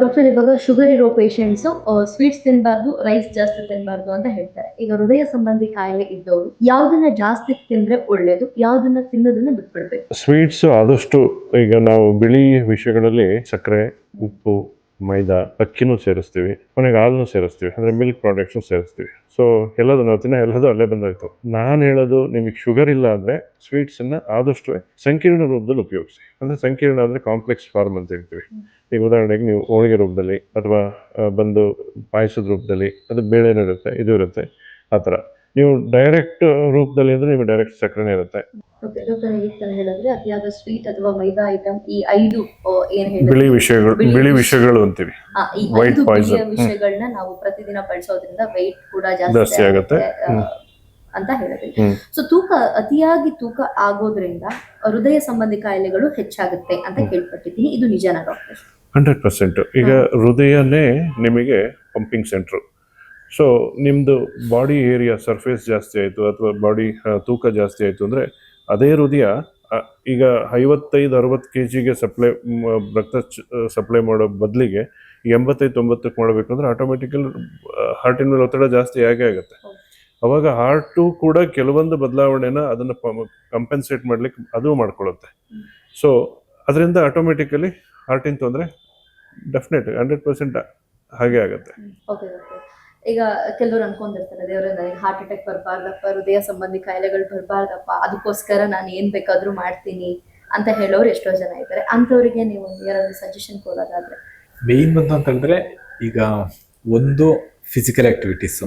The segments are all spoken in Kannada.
ಡಾಕ್ಟರ್ ಇವಾಗ ಶುಗರ್ ಇರೋ ಪೇಷಂಟ್ಸ್ ಸ್ವೀಟ್ಸ್ ತಿನ್ನಬಾರ್ದು ರೈಸ್ ಜಾಸ್ತಿ ತಿನ್ನಬಾರ್ದು ಅಂತ ಹೇಳ್ತಾರೆ. ಈಗ ಹೃದಯ ಸಂಬಂಧಿ ಕಾಯಿಲೆ ಇದ್ದವರು ಯಾವ್ದನ್ನ ಜಾಸ್ತಿ ತಿಂದ್ರೆ ಒಳ್ಳೇದು ಯಾವ್ದನ್ನ ತಿನ್ನೋದನ್ನ ಬಿಟ್ಬಿಡ್ಬೇಕು? ಸ್ವೀಟ್ಸ್ ಆದಷ್ಟು ಈಗ ನಾವು ಬಿಳಿ ವಿಷಯಗಳಲ್ಲಿ ಸಕ್ಕರೆ ಉಪ್ಪು ಮೈದಾ ಅಕ್ಕಿನೂ ಸೇರಿಸ್ತೀವಿ ಕೊನೆಗೆ ಹಾಲನ್ನು ಸೇರಿಸ್ತೀವಿ ಅಂದರೆ ಮಿಲ್ಕ್ ಪ್ರಾಡಕ್ಟ್ಸ್ ಸೇರಿಸ್ತೀವಿ. ಸೊ ಎಲ್ಲದು ನಾವು ಎಲ್ಲದೂ ಎಲ್ಲದು ಅಲ್ಲೇ ಬಂದಾಯ್ತು. ನಾನು ಹೇಳೋದು ನಿಮಗೆ ಶುಗರ್ ಇಲ್ಲ ಅಂದರೆ ಸ್ವೀಟ್ಸನ್ನು ಆದಷ್ಟು ಸಂಕೀರ್ಣ ರೂಪದಲ್ಲಿ ಉಪಯೋಗಿಸಿ. ಅಂದರೆ ಸಂಕೀರ್ಣ ಅಂದರೆ ಕಾಂಪ್ಲೆಕ್ಸ್ ಫಾರ್ಮ್ ಅಂತ ಹೇಳ್ತೀವಿ. ಈಗ ಉದಾಹರಣೆಗೆ ನೀವು ಹೋಳಿಗೆ ರೂಪದಲ್ಲಿ ಅಥವಾ ಬಂದು ಪಾಯಸದ ರೂಪದಲ್ಲಿ ಅದು ಬೇಳೆನೂ ಇರುತ್ತೆ ಇದು ಇರುತ್ತೆ ಆ ಥರ. ನೀವು ಡೈರೆಕ್ಟ್ ರೂಪದಲ್ಲಿ ಅಂದರೆ ನಿಮಗೆ ಡೈರೆಕ್ಟ್ ಸಕ್ಕರೆನೇ ಇರುತ್ತೆ. ಓಕೆ ಡಾಕ್ಟರ್ ತರ ಹೇಳಿದ್ರೆ ಅತಿಯಾದ ಸ್ವೀಟ್ ಅಥವಾ ಮೈದಾ ಐಟಮ್ ಈ ಐದು ಆ, ಏನ್ ಹೇಳಿದ್ರೆ? ಬಿಳಿ ವಿಷಯಗಳು ಬಿಳಿ ವಿಷಯಗಳು ಅಂತೀವಿ. ಈ ಐದು ಬಿಳಿಯ ವಿಷಯಗಳನ್ನ ನಾವು ಪ್ರತಿದಿನ ಬಳಸೋದ್ರಿಂದ weight ಕೂಡ ಜಾಸ್ತಿ ಆಗುತ್ತೆ. ಅಂತ ಹೇಳಿದ್ರಿ. ಸೊ ತೂಕ ಅತಿಯಾಗಿ ತೂಕ ಆಗೋದ್ರಿಂದ ಹೃದಯ ಸಂಬಂಧಿ ಕಾಯಿಲೆಗಳು ಹೆಚ್ಚಾಗುತ್ತೆ ಅಂತ. ಕೇಳ್ಪಟ್ಟಿದ್ದೀನಿ. ಇದು ನಿಜನಾ ಡಾಕ್ಟರ್ ಹಂಡ್ರೆಡ್ ಪರ್ಸೆಂಟ್ ಈಗ ಹೃದಯನೇ ನಿಮಗೆ ಪಂಪಿಂಗ್ ಸೆಂಟ್ರು ಸೊ ನಿಮ್ಮದು ಬಾಡಿ ಏರಿಯಾ ಸರ್ಫೇಸ್ ಜಾಸ್ತಿ ಆಯಿತು ಅಥವಾ ಬಾಡಿ ತೂಕ ಜಾಸ್ತಿ ಆಯಿತು ಅಂದರೆ ಅದೇ ಹೃದಯ ಈಗ ಐವತ್ತೈದು ಅರವತ್ತು ಕೆ ಜಿಗೆ ಸಪ್ಲೈ ರಕ್ತ ಸಪ್ಲೈ ಮಾಡೋ ಬದಲಿಗೆ ಎಂಬತ್ತೈದು ತೊಂಬತ್ತಕ್ಕೆ ಮಾಡಬೇಕು ಅಂದರೆ ಆಟೋಮೆಟಿಕಲ್ ಹಾರ್ಟಿನ ಮೇಲೆ ಒತ್ತಡ ಜಾಸ್ತಿ ಆಗೇ ಆಗುತ್ತೆ. ಅವಾಗ ಹಾರ್ಟು ಕೂಡ ಕೆಲವೊಂದು ಬದಲಾವಣೆನ ಅದನ್ನು ಕಂಪೆನ್ಸೇಟ್ ಮಾಡ್ಲಿಕ್ಕೆ ಅದು ಮಾಡ್ಕೊಳ್ಳುತ್ತೆ. ಸೊ ಅದರಿಂದ ಆಟೋಮೆಟಿಕಲಿ ಹಾರ್ಟಿನ ತೊಂದರೆ ಡೆಫಿನೆಟ್ ಹಂಡ್ರೆಡ್ ಪರ್ಸೆಂಟ್ ಹಾಗೆ ಆಗುತ್ತೆ. ಓಕೆ ಓಕೆ ಈಗ ಕೆಲವರು ಅನ್ಕೊಂಡಿರ್ತಾರೆ ದೇವರನ್ನ ನನಗೆ ಹಾರ್ಟ್ ಅಟ್ಯಾಕ್ ಬರಬಾರ್ದಪ್ಪ ಹೃದಯ ಸಂಬಂಧಿ ಕಾಯಿಲೆಗಳು ಬರಬಾರ್ದಪ್ಪ ಅದಕ್ಕೋಸ್ಕರ ನಾನು ಏನು ಬೇಕಾದರೂ ಮಾಡ್ತೀನಿ ಅಂತ ಹೇಳೋರು ಎಷ್ಟೋ ಜನ ಇದ್ದಾರೆ. ಅಂಥವ್ರಿಗೆ ನೀವು ಏನಾದ್ರು ಸಜೆಷನ್ ಕೊಡೋದಾದ್ರೆ. ಮೇಯ್ನ್ ಬಂತು ಅಂತ ಹೇಳಿದ್ರೆ ಈಗ ಒಂದು physical activities.